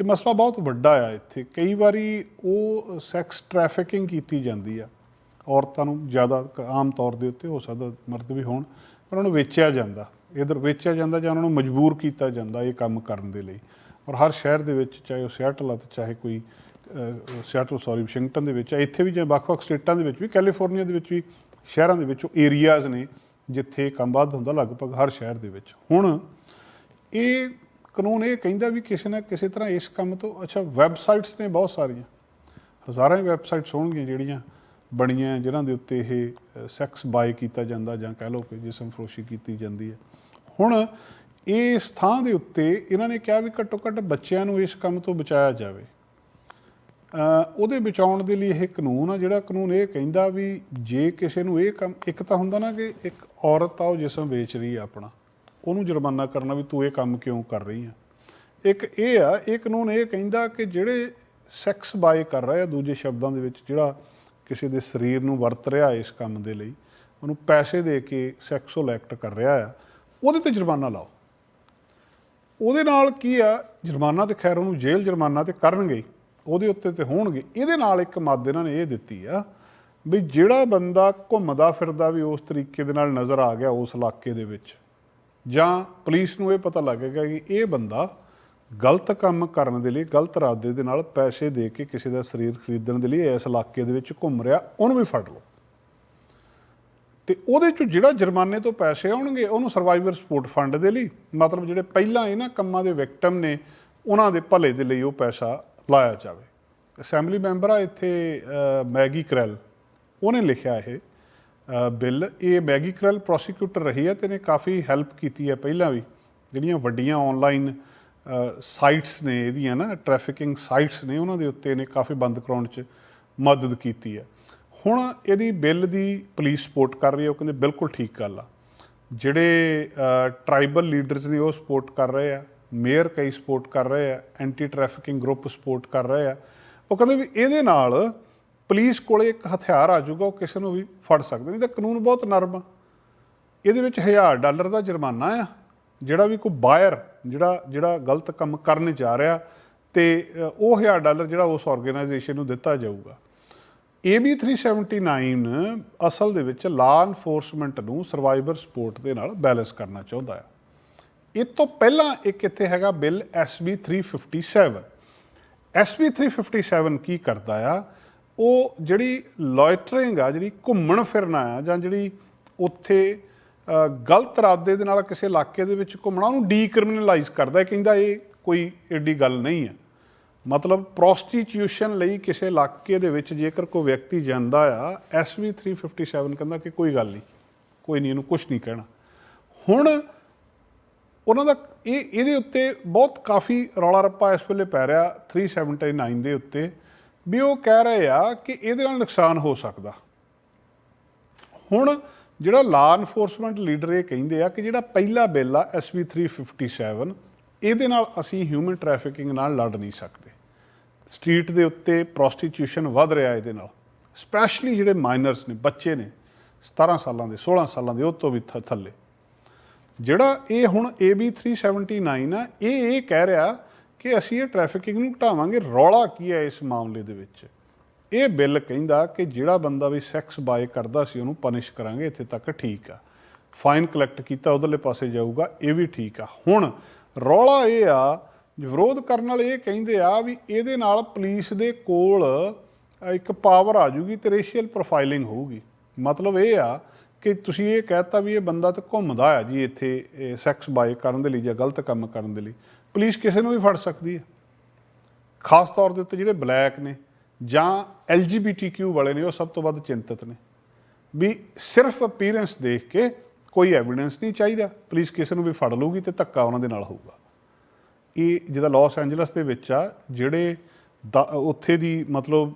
ਇਹ ਮਸਲਾ ਬਹੁਤ ਵੱਡਾ ਆ ਇੱਥੇ। ਕਈ ਵਾਰੀ ਉਹ ਸੈਕਸ ਟ੍ਰੈਫਿਕਿੰਗ ਕੀਤੀ ਜਾਂਦੀ ਆ। ਔਰਤਾਂ ਨੂੰ ਜ਼ਿਆਦਾ ਕ- ਆਮ ਤੌਰ ਦੇ ਉੱਤੇ ਹੋ ਸਕਦਾ ਮਰਦ ਵੀ ਹੋਣ, ਪਰ ਉਹਨਾਂ ਨੂੰ ਵੇਚਿਆ ਜਾਂਦਾ। ਇਧਰ ਵੇਚਿਆ ਜਾਂਦਾ ਜਾਂ ਉਹਨਾਂ ਨੂੰ ਮਜਬੂਰ ਕੀਤਾ ਜਾਂਦਾ ਇਹ ਕੰਮ ਕਰਨ ਦੇ ਲਈ। ਔਰ ਹਰ ਸ਼ਹਿਰ ਦੇ ਵਿੱਚ, ਚਾਹੇ ਉਹ ਸਿਆਟਲ ਆ ਤੇ ਚਾਹੇ ਕੋਈ ਸਿਆਟਲ ਸੌਰੀ ਵਾਸ਼ਿੰਗਟਨ ਦੇ ਵਿੱਚ ਆ ਇੱਥੇ ਵੀ ਜਾਂ ਵੱਖ-ਵੱਖ ਸਟੇਟਾਂ ਦੇ ਵਿੱਚ ਵੀ ਕੈਲੀਫੋਰਨੀਆ ਦੇ ਵਿੱਚ ਵੀ, ਸ਼ਹਿਰਾਂ ਦੇ ਵਿੱਚ ਉਹ ਏਰੀਆਜ਼ ਨੇ ਜਿੱਥੇ ਕੰਮ ਵੱਧ ਹੁੰਦਾ ਲਗਭਗ ਹਰ ਸ਼ਹਿਰ ਦੇ ਵਿੱਚ। ਹੁਣ ਇਹ ਕਾਨੂੰਨ ਇਹ ਕਹਿੰਦਾ ਵੀ ਕਿਸੇ ਨਾ ਕਿਸੇ ਤਰ੍ਹਾਂ ਇਸ ਕੰਮ ਤੋਂ, ਅੱਛਾ ਵੈਬਸਾਈਟਸ ਨੇ ਬਹੁਤ ਸਾਰੀਆਂ। ਹਜ਼ਾਰਾਂ ਹੀ ਵੈਬਸਾਈਟਸ ਹੋਣਗੀਆਂ ਜਿਹੜੀਆਂ ਬਣੀਆਂ ਜਿਨ੍ਹਾਂ ਦੇ ਉੱਤੇ ਇਹ ਸੈਕਸ ਬਾਏ ਕੀਤਾ ਜਾਂਦਾ ਜਾਂ ਕਹਿ ਲਓ ਕਿ ਜਿਸਮ ਫਰੋਸ਼ੀ ਕੀਤੀ ਜਾਂਦੀ ਹੈ। ਹੁਣ ਇਸ ਥਾਂ ਦੇ ਉੱਤੇ ਇਹਨਾਂ ਨੇ ਕਿਹਾ ਵੀ ਘੱਟੋ ਘੱਟ ਬੱਚਿਆਂ ਨੂੰ ਇਸ ਕੰਮ ਤੋਂ ਬਚਾਇਆ ਜਾਵੇ। ਉਹਦੇ ਬਚਾਉਣ ਦੇ ਲਈ ਇਹ ਕਾਨੂੰਨ ਆ, ਜਿਹੜਾ ਕਾਨੂੰਨ ਇਹ ਕਹਿੰਦਾ ਵੀ ਜੇ ਕਿਸੇ ਨੂੰ ਇਹ ਕੰਮ, ਇੱਕ ਤਾਂ ਹੁੰਦਾ ਨਾ ਕਿ ਇੱਕ ਔਰਤ ਆ, ਉਹ ਜਿਸਮ ਵੇਚ ਰਹੀ ਆ ਆਪਣਾ, ਉਹਨੂੰ ਜੁਰਮਾਨਾ ਕਰਨਾ ਵੀ ਤੂੰ ਇਹ ਕੰਮ ਕਿਉਂ ਕਰ ਰਹੀ ਆ। ਇੱਕ ਇਹ ਆ, ਇਹ ਕਾਨੂੰਨ ਇਹ ਕਹਿੰਦਾ ਕਿ ਜਿਹੜੇ ਸੈਕਸ ਬਾਏ ਕਰ ਰਹੇ ਆ, ਦੂਜੇ ਸ਼ਬਦਾਂ ਦੇ ਵਿੱਚ, ਜਿਹੜਾ ਕਿਸੇ ਦੇ ਸਰੀਰ ਨੂੰ ਵਰਤ ਰਿਹਾ ਇਸ ਕੰਮ ਦੇ ਲਈ, ਉਹਨੂੰ ਪੈਸੇ ਦੇ ਕੇ ਸੈਕਸੁਅਲ ਐਕਟ ਕਰ ਰਿਹਾ ਆ, ਉਹਦੇ ਤੇ ਜੁਰਮਾਨਾ ਲਾਓ। ਉਹਦੇ ਨਾਲ ਕੀ ਆ, ਜੁਰਮਾਨਾ ਤੇ ਖੈਰ ਉਹਨੂੰ ਜੇਲ੍ਹ ਜੁਰਮਾਨਾ ਤੇ ਕਰਨਗੇ, ਉਹਦੇ ਉੱਤੇ ਤੇ ਹੋਣਗੇ। ਇਹਦੇ ਨਾਲ ਇੱਕ ਮੱਦ ਇਹਨਾਂ ਨੇ ਇਹ ਦਿੱਤੀ ਆ ਵੀ ਜਿਹੜਾ ਬੰਦਾ ਘੁੰਮਦਾ ਫਿਰਦਾ ਵੀ ਉਸ ਤਰੀਕੇ ਦੇ ਨਾਲ ਨਜ਼ਰ ਆ ਗਿਆ ਉਸ ਇਲਾਕੇ ਦੇ ਵਿੱਚ, ਜਾਂ ਪੁਲਿਸ ਨੂੰ ਇਹ ਪਤਾ ਲੱਗੇਗਾ ਕਿ ਇਹ ਬੰਦਾ ਗਲਤ ਕੰਮ ਕਰਨ ਦੇ ਲਈ, ਗਲਤ ਇਰਾਦੇ ਦੇ ਨਾਲ ਪੈਸੇ ਦੇ ਕੇ ਕਿਸੇ ਦਾ ਸਰੀਰ ਖਰੀਦਣ ਦੇ ਲਈ ਇਸ ਇਲਾਕੇ ਦੇ ਵਿੱਚ ਘੁੰਮ ਰਿਹਾ, ਉਹਨੂੰ ਵੀ ਫੜ ਲਓ। ਤੇ ਉਹਦੇ 'ਚੋਂ ਜਿਹੜਾ ਜੁਰਮਾਨੇ ਤੋਂ ਪੈਸੇ ਆਉਣਗੇ, ਉਹਨੂੰ ਸਰਵਾਈਵਰ ਸਪੋਰਟ ਫੰਡ ਦੇ ਲਈ, ਮਤਲਬ ਜਿਹੜੇ ਪਹਿਲਾਂ ਇਹਨਾਂ ਕੰਮਾਂ ਦੇ ਵਿਕਟਮ ਨੇ, ਉਹਨਾਂ ਦੇ ਭਲੇ ਦੇ ਲਈ ਉਹ ਪੈਸਾ ਲਾਇਆ ਜਾਵੇ। ਅਸੈਂਬਲੀ ਮੈਂਬਰ ਆ ਇੱਥੇ ਮੈਗੀ ਕਰੈਲ ਉਹਨੇ ਲਿਖਿਆ ਇਹ ਬਿੱਲ। ਇਹ ਮੈਗੀ ਕਰੈਲ ਪ੍ਰੋਸੀਕਿਊਟਰ ਰਹੀ ਹੈ ਤੇ ਨੇ ਕਾਫੀ ਹੈਲਪ ਕੀਤੀ ਹੈ ਪਹਿਲਾਂ ਵੀ। ਜਿਹੜੀਆਂ ਵੱਡੀਆਂ ਆਨਲਾਈਨ ਸਾਈਟਸ ਨੇ, ਇਹਦੀਆਂ ਨਾ ਟ੍ਰੈਫਿਕਿੰਗ ਸਾਈਟਸ ਨੇ, ਉਹਨਾਂ ਦੇ ਉੱਤੇ ਨੇ ਕਾਫੀ ਬੰਦ ਕਰਾਉਣ 'ਚ ਮਦਦ ਕੀਤੀ ਹੈ। ਹੁਣ ਇਹਦੀ ਬਿੱਲ ਦੀ ਪੁਲਿਸ ਸਪੋਰਟ ਕਰ ਰਹੀ ਹੈ, ਉਹ ਕਹਿੰਦੇ ਬਿਲਕੁਲ ਠੀਕ ਗੱਲ ਆ। ਜਿਹੜੇ ਟ੍ਰਾਈਬਲ ਲੀਡਰਸ ਨੇ ਉਹ ਸਪੋਰਟ ਕਰ ਰਹੇ ਆ ਮੇਅਰ ਕਈ ਸਪੋਰਟ ਕਰ ਰਹੇ ਆ ਐਂਟੀ ਟ੍ਰੈਫਿਕਿੰਗ ਗਰੁੱਪ ਸਪੋਰਟ ਕਰ ਰਹੇ ਆ। ਉਹ ਕਹਿੰਦੇ ਵੀ ਇਹਦੇ ਨਾਲ ਪੁਲਿਸ ਕੋਲੇ ਇੱਕ ਹਥਿਆਰ ਆ ਜਾਊਗਾ, ਉਹ ਕਿਸੇ ਨੂੰ ਵੀ ਫੜ ਸਕਦੇ, ਨਹੀਂ ਤਾਂ ਕਾਨੂੰਨ ਬਹੁਤ ਨਰਮ ਆ। ਇਹਦੇ ਵਿੱਚ 1000 ਡਾਲਰ ਦਾ ਜੁਰਮਾਨਾ ਆ। ਜਿਹੜਾ ਵੀ ਕੋਈ ਬਾਇਰ ਜਿਹੜਾ ਜਿਹੜਾ ਗਲਤ ਕੰਮ ਕਰਨ ਜਾ ਰਿਹਾ ਤੇ ਉਹ 1000 ਡਾਲਰ ਜਿਹੜਾ ਉਸ ਆਰਗੇਨਾਈਜੇਸ਼ਨ ਨੂੰ ਦਿੱਤਾ ਜਾਊਗਾ। AB 379 ਅਸਲ ਦੇ ਵਿੱਚ ਲਾ ਇਨਫੋਰਸਮੈਂਟ ਨੂੰ ਸਰਵਾਈਵਰ ਸਪੋਰਟ ਦੇ ਨਾਲ ਬੈਲੈਂਸ ਕਰਨਾ ਚਾਹੁੰਦਾ ਹੈ ਇਹ ਤੋਂ ਪਹਿਲਾਂ ਇੱਕ ਇੱਥੇ ਹੈਗਾ ਬਿੱਲ SB 357 SB 357 ਕੀ ਕਰਦਾ ਆ? ਉਹ ਜਿਹੜੀ ਲੋਇਟਰਿੰਗ ਆ, ਜਿਹੜੀ ਘੁੰਮਣ ਫਿਰਨਾ ਆ ਜਾਂ ਜਿਹੜੀ ਉੱਥੇ ਗਲਤ ਇਰਾਦੇ ਦੇ ਨਾਲ ਕਿਸੇ ਇਲਾਕੇ ਦੇ ਵਿੱਚ ਘੁੰਮਣਾ, ਉਹਨੂੰ ਡੀਕ੍ਰਿਮੀਨਲਾਈਜ਼ ਕਰਦਾ ਹੈ, ਕਹਿੰਦਾ ਇਹ ਕੋਈ ਏਡੀ ਗੱਲ ਨਹੀਂ ਹੈ। ਮਤਲਬ ਪ੍ਰੋਸਟੀਟਿਊਸ਼ਨ ਲਈ ਕਿਸੇ ਇਲਾਕੇ ਦੇ ਵਿੱਚ ਜੇਕਰ ਕੋਈ ਵਿਅਕਤੀ ਜਾਂਦਾ ਆ SB 357 ਕਹਿੰਦਾ ਕਿ ਕੋਈ ਗੱਲ ਨਹੀਂ, ਕੋਈ ਨਹੀਂ, ਇਹਨੂੰ ਕੁਝ ਨਹੀਂ ਕਹਿਣਾ। ਹੁਣ ਉਹਨਾਂ ਦਾ ਇਹ, ਇਹਦੇ ਉੱਤੇ ਬਹੁਤ ਕਾਫੀ ਰੌਲਾ ਰੱਪਾ ਇਸ ਵੇਲੇ ਪੈ ਰਿਹਾ 379 ਦੇ ਉੱਤੇ, ਵੀ ਉਹ ਕਹਿ ਰਹੇ ਆ ਕਿ ਇਹਦੇ ਨਾਲ ਨੁਕਸਾਨ ਹੋ ਸਕਦਾ। ਹੁਣ ਜਿਹੜਾ ਲਾ ਇਨਫੋਰਸਮੈਂਟ ਲੀਡਰ ਇਹ ਕਹਿੰਦੇ ਆ ਕਿ ਜਿਹੜਾ ਪਹਿਲਾ ਬਿੱਲ ਆ SB 357 ਇਹਦੇ ਨਾਲ ਅਸੀਂ ਹਿਊਮਨ ਟ੍ਰੈਫਿਕਿੰਗ ਨਾਲ ਲੜ ਨਹੀਂ ਸਕਦੇ। ਸਟਰੀਟ ਦੇ ਉੱਤੇ ਪ੍ਰੋਸਟੀਟਿਊਸ਼ਨ ਵੱਧ ਰਿਹਾ ਇਹਦੇ ਨਾਲ। ਸਪੈਸ਼ਲੀ ਜਿਹੜੇ ਮਾਈਨਰਸ ਨੇ, ਬੱਚੇ ਨੇ 17 ਸਾਲਾਂ ਦੇ 16 ਸਾਲਾਂ ਦੇ, ਉਹ ਤੋਂ ਵੀ ਥ- ਥੱਲੇ। ਜਿਹੜਾ ਇਹ ਹੁਣ AB 379 ਆ, ਇਹ ਇਹ ਕਹਿ ਰਿਹਾ ਕਿ ਅਸੀਂ ਇਹ ਟ੍ਰੈਫਿਕਿੰਗ ਨੂੰ ਘਟਾਵਾਂਗੇ। ਰੌਲਾ ਕੀ ਹੈ ਇਸ ਮਾਮਲੇ ਦੇ ਵਿੱਚ? ਇਹ ਬਿੱਲ ਕਹਿੰਦਾ ਕਿ ਜਿਹੜਾ ਬੰਦਾ ਵੀ ਸੈਕਸ ਬਾਏ ਕਰਦਾ ਸੀ, ਉਹਨੂੰ ਪਨਿਸ਼ ਕਰਾਂਗੇ, ਇੱਥੇ ਤੱਕ ਠੀਕ ਆ। ਫਾਈਨ ਕਲੈਕਟ ਕੀਤਾ ਉਧਰਲੇ ਪਾਸੇ ਜਾਊਗਾ, ਇਹ ਵੀ ਠੀਕ ਆ। ਹੁਣ ਰੌਲਾ ਇਹ ਆ, ਵਿਰੋਧ ਕਰਨ ਵਾਲੇ ਇਹ ਕਹਿੰਦੇ ਆ ਵੀ ਇਹਦੇ ਨਾਲ ਪੁਲਿਸ ਦੇ ਕੋਲ ਇੱਕ ਪਾਵਰ ਆ ਜੂਗੀ ਤੇ ਰੇਸ਼ੀਅਲ ਪ੍ਰੋਫਾਈਲਿੰਗ ਹੋਊਗੀ। ਮਤਲਬ ਇਹ ਆ ਕਿ ਤੁਸੀਂ ਇਹ ਕਹਿਤਾ ਵੀ ਇਹ ਬੰਦਾ ਤਾਂ ਘੁੰਮਦਾ ਆ ਜੀ ਇੱਥੇ ਸੈਕਸ ਬਾਏ ਕਰਨ ਦੇ ਲਈ ਜਾਂ ਗਲਤ ਕੰਮ ਕਰਨ ਦੇ ਲਈ। ਪੁਲਿਸ ਕਿਸੇ ਨੂੰ ਵੀ ਫੜ ਸਕਦੀ ਹੈ ਖਾਸ ਤੌਰ ਦੇ ਉੱਤੇ ਜਿਹੜੇ ਬਲੈਕ ਨੇ ਜਾਂ LGBTQ ਵਾਲੇ ਨੇ, ਉਹ ਸਭ ਤੋਂ ਵੱਧ ਚਿੰਤਤ ਨੇ। ਵੀ ਸਿਰਫ ਅਪੀਅਰੈਂਸ ਦੇਖ ਕੇ ਕੋਈ ਐਵੀਡੈਂਸ ਨਹੀਂ ਚਾਹੀਦਾ। ਪੁਲਿਸ ਕਿਸੇ ਨੂੰ ਵੀ ਫੜ ਲਊਗੀ ਤੇ ਧੱਕਾ ਉਹਨਾਂ ਦੇ ਨਾਲ ਹੋਊਗਾ। ਇਹ ਜਿਹਦਾ ਲਾਸ ਐਂਜਲਸ ਦੇ ਵਿੱਚ ਆ, ਜਿਹੜੇ ਦਾ- ਉੱਥੇ ਦੀ ਮਤਲਬ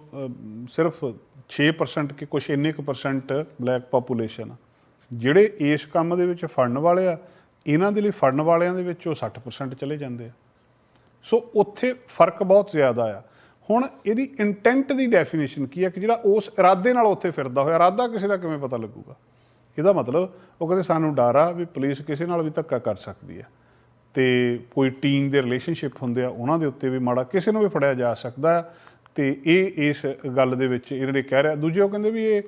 ਸਿਰਫ 6% ਕਿ ਕੁਛ ਇੰਨੇ ਕੁ ਪਰਸੈਂਟ ਬਲੈਕ ਪਾਪੂਲੇਸ਼ਨ ਜਿਹੜੇ ਇਸ ਕੰਮ ਦੇ ਵਿੱਚ ਫੜਨ ਵਾਲੇ ਆ, ਇਹਨਾਂ ਦੇ ਲਈ ਫੜਨ ਵਾਲਿਆਂ ਦੇ ਵਿੱਚ ਉਹ 60% ਚਲੇ ਜਾਂਦੇ ਆ। ਸੋ ਉੱਥੇ ਫ਼ਰਕ ਬਹੁਤ ਜ਼ਿਆਦਾ ਆ। ਹੁਣ ਇਹਦੀ ਇੰਟੈਂਟ ਦੀ ਡੈਫੀਨੇਸ਼ਨ ਕੀ ਹੈ ਕਿ ਜਿਹੜਾ ਉਸ ਇਰਾਦੇ ਨਾਲ ਉੱਥੇ ਫਿਰਦਾ ਹੋਇਆ, ਇਰਾਦਾ ਕਿਸੇ ਦਾ ਕਿਵੇਂ ਪਤਾ ਲੱਗੂਗਾ? ਇਹਦਾ ਮਤਲਬ ਉਹ ਕਹਿੰਦੇ ਸਾਨੂੰ ਡਰ ਆ ਵੀ ਪੁਲਿਸ ਕਿਸੇ ਨਾਲ ਵੀ ਧੱਕਾ ਕਰ ਸਕਦੀ ਹੈ। ਤੇ ਕੋਈ ਟੀਮ ਦੇ ਰਿਲੇਸ਼ਨਸ਼ਿਪ ਹੁੰਦੇ ਆ, ਉਹਨਾਂ ਦੇ ਉੱਤੇ ਵੀ ਮਾੜਾ ਕਿਸੇ ਨੂੰ ਵੀ ਫੜਿਆ ਜਾ ਸਕਦਾ ਹੈ। ਤੇ ਇਹ ਇਸ ਗੱਲ ਦੇ ਵਿੱਚ ਇਹਨਾਂ ਨੇ ਕਹਿ ਰਿਹਾ। ਦੂਜੇ ਉਹ ਕਹਿੰਦੇ ਵੀ ਇਹ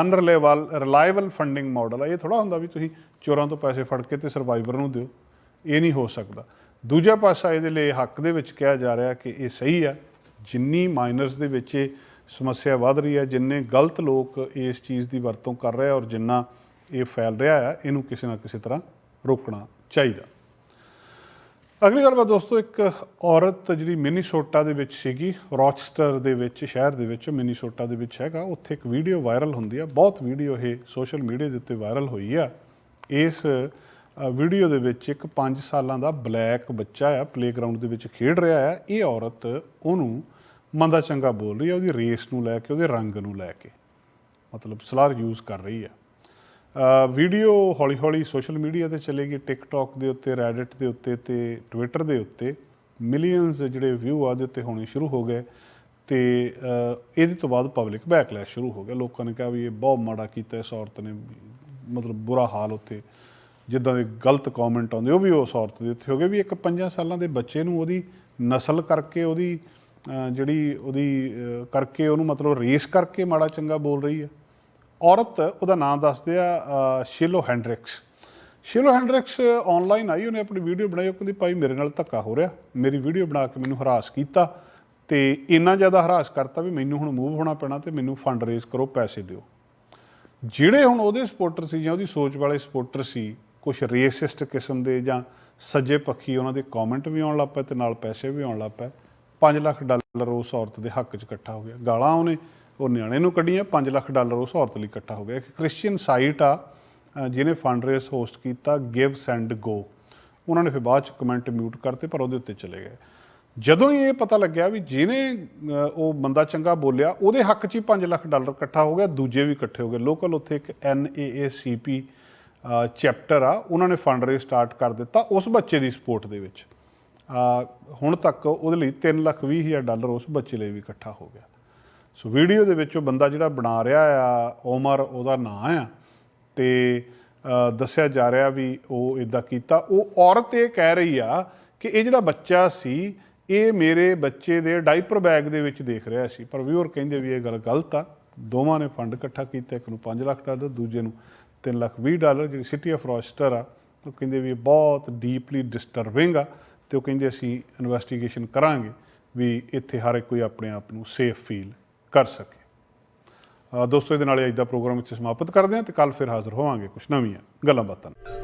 ਅਨਰਿਲਾਈਬਲ ਰਿਲਾਇਬਲ ਫੰਡਿੰਗ ਮਾਡਲ ਆ। ਇਹ ਥੋੜਾ ਹੁੰਦਾ ਵੀ ਤੁਸੀਂ ਚੋਰਾਂ ਤੋਂ ਪੈਸੇ ਫੜ ਕੇ ਤੇ ਸਰਵਾਈਵਰ ਨੂੰ ਦਿਓ। ਇਹ ਨਹੀਂ ਹੋ ਸਕਦਾ। ਦੂਜਾ ਪਾਸਾ ਇਹਦੇ ਲਈ ਹੱਕ ਦੇ ਵਿੱਚ ਕਿਹਾ ਜਾ ਰਿਹਾ ਕਿ ਇਹ ਸਹੀ ਆ। ਜਿੰਨੀ ਮਾਈਨਰਸ ਦੇ ਵਿੱਚ ਇਹ ਸਮੱਸਿਆ ਵੱਧ ਰਹੀ ਹੈ, ਜਿੰਨੇ ਗਲਤ ਲੋਕ ਇਸ ਚੀਜ਼ ਦੀ ਵਰਤੋਂ ਕਰ ਰਹੇ ਆ ਔਰ ਜਿੰਨਾ ਇਹ ਫੈਲ ਰਿਹਾ ਹੈ ਇਹਨੂੰ ਕਿਸੇ ਨਾ ਕਿਸੇ ਤਰ੍ਹਾਂ ਰੋਕਣਾ ਚਾਹੀਦਾ। ਅਗਲੀ ਗੱਲ ਬਾ ਦੋਸਤੋ, ਇੱਕ ਔਰਤ ਜਿਹੜੀ ਮਿਨੀਸੋਟਾ ਦੇ ਵਿੱਚ ਸੀਗੀ ਰੌਚਸਟਰ ਦੇ ਵਿੱਚ, ਸ਼ਹਿਰ ਦੇ ਵਿੱਚ ਮਿਨੀਸੋਟਾ ਦੇ ਵਿੱਚ ਹੈਗਾ, ਉੱਥੇ ਇੱਕ ਵੀਡੀਓ ਵਾਇਰਲ ਹੁੰਦੀ ਆ, ਬਹੁਤ ਵੀਡੀਓ ਇਹ ਸੋਸ਼ਲ ਮੀਡੀਆ ਦੇ ਉੱਤੇ ਵਾਇਰਲ ਹੋਈ ਆ। ਇਸ ਵੀਡੀਓ ਦੇ ਵਿੱਚ ਇੱਕ 5 ਸਾਲਾਂ ਦਾ ਬਲੈਕ ਬੱਚਾ ਆ ਪਲੇਗਰਾਉਂਡ ਦੇ ਵਿੱਚ ਖੇਡ ਰਿਹਾ ਆ। ਇਹ ਔਰਤ ਉਹਨੂੰ ਮੰਦਾ ਚੰਗਾ ਬੋਲ ਰਹੀ ਆ, ਉਹਦੀ ਰੇਸ ਨੂੰ ਲੈ ਕੇ, ਉਹਦੇ ਰੰਗ ਨੂੰ ਲੈ ਕੇ, ਮਤਲਬ ਸਲਾਰ ਯੂਜ਼ ਕਰ ਰਹੀ ਆ। ਵੀਡੀਓ ਹੌਲੀ ਹੌਲੀ ਸੋਸ਼ਲ ਮੀਡੀਆ ਤੇ ਚਲੇਗੀ ਟਿਕਟੌਕ ਦੇ ਉੱਤੇ ਰੈਡਿਟ ਦੇ ਉੱਤੇ ਤੇ ਟਵਿੱਟਰ ਦੇ ਉੱਤੇ। ਮਿਲੀਅਨਸ ਜਿਹੜੇ ਵਿਊ ਆ ਦੇ ਉੱਤੇ ਹੋਣੇ ਸ਼ੁਰੂ ਹੋ ਗਏ ਤੇ ਇਹਦੇ ਤੋਂ ਬਾਅਦ ਪਬਲਿਕ ਬੈਕਲੈਸ਼ ਸ਼ੁਰੂ ਹੋ ਗਿਆ। ਲੋਕਾਂ ਨੇ ਕਿਹਾ ਵੀ ਇਹ ਬਹੁਤ ਮਾੜਾ ਕੀਤਾ, ਇਸ ਔਰਤ ਨੇ, ਮਤਲਬ ਬੁਰਾ ਹਾਲ ਉੱਤੇ ਜਿੱਦਾਂ ਦੇ ਗਲਤ ਕਮੈਂਟ ਆਉਂਦੇ ਉਹ ਵੀ ਉਸ ਔਰਤ ਦੇ ਉੱਤੇ ਹੋ ਗਏ ਵੀ ਇੱਕ 5 ਸਾਲਾਂ ਦੇ ਬੱਚੇ ਨੂੰ ਉਹਦੀ ਨਸਲ ਕਰਕੇ ਉਹਦੀ ਜਿਹੜੀ ਉਹਦੀ ਕਰਕੇ ਉਹਨੂੰ ਮਤਲਬ ਰੇਸ ਕਰਕੇ ਮਾੜਾ ਚੰਗਾ ਬੋਲ ਰਹੀ ਹੈ। ਔਰਤ ਉਹਦਾ ਨਾਮ ਦੱਸਦੇ ਆ ਅ, ਹੈਂਡਰਿਕਸ ਸ਼ਿਲੋ ਹੈਂਡਰਿਕਸ ਆਨਲਾਈਨ ਆਈ ਉਹਨੇ ਆਪਣੀ ਵੀਡੀਓ ਬਣਾਈ ਉਹ ਕਹਿੰਦੀ ਭਾਈ ਮੇਰੇ ਨਾਲ ਧੱਕਾ ਹੋ ਰਿਹਾ। ਮੇਰੀ ਵੀਡੀਓ ਬਣਾ ਕੇ ਮੈਨੂੰ ਹਰਾਸ ਕੀਤਾ ਤੇ ਇੰਨਾ ਜ਼ਿਆਦਾ ਹਰਾਸ ਕਰਤਾ ਵੀ ਮੈਨੂੰ ਹੁਣ ਮੂਵ ਹੋਣਾ ਪੈਣਾ ਤੇ ਮੈਨੂੰ ਫੰਡ ਰੇਜ਼ ਕਰੋ ਪੈਸੇ ਦਿਓ। ਜਿਹੜੇ ਹੁਣ ਉਹਦੇ ਸਪੋਰਟਰ ਸੀ ਜਾਂ ਉਹਦੀ ਸੋਚ ਵਾਲੇ ਸਪੋਰਟਰ ਸੀ ਕੁਝ ਰੇਸਿਸਟ ਕਿਸਮ ਦੇ ਜਾਂ ਸੱਜੇ ਪੱਖੀ ਉਹਨਾਂ ਦੇ ਕਮੈਂਟ ਵੀ ਆਉਣ ਲੱਗ ਪਏ ਤੇ ਨਾਲ ਪੈਸੇ ਵੀ ਆਉਣ ਲੱਗ ਪਏ। 5 ਲੱਖ ਡਾਲਰ ਉਸ ਔਰਤ ਦੇ ਹੱਕ 'ਚ ਇਕੱਠਾ ਹੋ ਗਿਆ। ਗਾਲਾਂ ਉਹਨੇ, ਉਹ ਨਿਆਣੇ ਨੂੰ ਕੱਢੀਆਂ 5 ਲੱਖ ਡਾਲਰ ਉਸ ਔਰਤ ਲਈ ਇਕੱਠਾ ਹੋ ਗਿਆ। ਇੱਕ ਕ੍ਰਿਸਚੀਅਨ ਸਾਈਟ ਆ ਜਿਹਨੇ ਫੰਡ ਰੇਸ ਹੋਸਟ ਕੀਤਾ ਗਿਵ ਸੈਂਡ ਗੋ ਉਹਨਾਂ ਨੇ ਫਿਰ ਬਾਅਦ ਚ ਕਮੈਂਟ ਮਿਊਟ ਕਰਤੇ, ਪਰ ਉਹਦੇ ਉੱਤੇ ਚਲੇ ਗਏ। ਜਦੋਂ ਹੀ ਇਹ ਪਤਾ ਲੱਗਿਆ ਵੀ ਜਿਹਨੇ ਉਹ ਬੰਦਾ ਚੰਗਾ ਬੋਲਿਆ, ਉਹਦੇ ਹੱਕ 'ਚ ਹੀ 5 ਲੱਖ ਡਾਲਰ ਇਕੱਠਾ ਹੋ ਗਿਆ, ਦੂਜੇ ਵੀ ਇਕੱਠੇ ਹੋ ਗਏ। ਲੋਕਲ ਉੱਥੇ ਇੱਕ NAACP ਚੈਪਟਰ ਆ, ਉਹਨਾਂ ਨੇ ਫੰਡ ਰੇਜ਼ ਸਟਾਰਟ ਕਰ ਦਿੱਤਾ ਉਸ ਬੱਚੇ ਦੀ ਸਪੋਰਟ ਦੇ ਵਿੱਚ। ਹੁਣ ਤੱਕ ਉਹਦੇ ਲਈ 3 ਲੱਖ ਵੀਹ ਹਜ਼ਾਰ ਡਾਲਰ ਉਸ ਬੱਚੇ ਲਈ ਵੀ ਇਕੱਠਾ ਹੋ ਗਿਆ। ਸੋ ਵੀਡੀਓ ਦੇ ਵਿੱਚ ਉਹ ਬੰਦਾ ਜਿਹੜਾ ਬਣਾ ਰਿਹਾ ਆ, ਉਮਰ, ਉਹਦਾ ਨਾਂ ਆ, ਤੇ ਦੱਸਿਆ ਜਾ ਰਿਹਾ ਵੀ ਉਹ ਇਦਾਂ ਕੀਤਾ। ਉਹ ਔਰਤ ਇਹ ਕਹਿ ਰਹੀ ਆ ਕਿ ਇਹ ਜਿਹੜਾ ਬੱਚਾ ਸੀ, ਇਹ ਮੇਰੇ ਬੱਚੇ ਦੇ ਡਾਈਪਰ ਬੈਗ ਦੇ ਵਿੱਚ ਦੇਖ ਰਿਹਾ ਸੀ। ਪਰ ਵੀਰ ਕਹਿੰਦੇ ਵੀ ਇਹ ਗੱਲ ਗਲਤ ਆ। ਦੋਵਾਂ ਨੇ ਫੰਡ ਇਕੱਠਾ ਕੀਤਾ, ਇੱਕ ਨੂੰ 5 ਲੱਖ ਡਾਲਰ, ਦੂਜੇ ਨੂੰ 3 ਲੱਖ 20 ਡਾਲਰ, ਜਿਹੜੀ ਸਿਟੀ ਆਫ ਰੋਚਸਟਰ ਆ, ਉਹ ਕਹਿੰਦੇ ਵੀ ਬਹੁਤ ਡੀਪਲੀ ਡਿਸਟਰਬਿੰਗ ਆ ਤੇ ਉਹ ਕਹਿੰਦੇ ਅਸੀਂ ਇਨਵੈਸਟੀਗੇਸ਼ਨ ਕਰਾਂਗੇ ਵੀ ਇੱਥੇ ਹਰ ਇੱਕ ਕੋਈ ਆਪਣੇ ਆਪ ਨੂੰ ਸੇਫ ਫੀਲ ਕਰ ਸਕੇ ਦੋਸਤੋ, ਇਹਦੇ ਨਾਲ ਹੀ ਅੱਜ ਦਾ ਪ੍ਰੋਗਰਾਮ ਇੱਥੇ ਸਮਾਪਤ ਕਰਦੇ ਹਾਂ ਤੇ ਕੱਲ ਫਿਰ ਹਾਜ਼ਰ ਹੋਵਾਂਗੇ ਕੁਝ ਨਵੀਆਂ ਗੱਲਾਂ ਬਾਤਾਂ ਨਾਲ।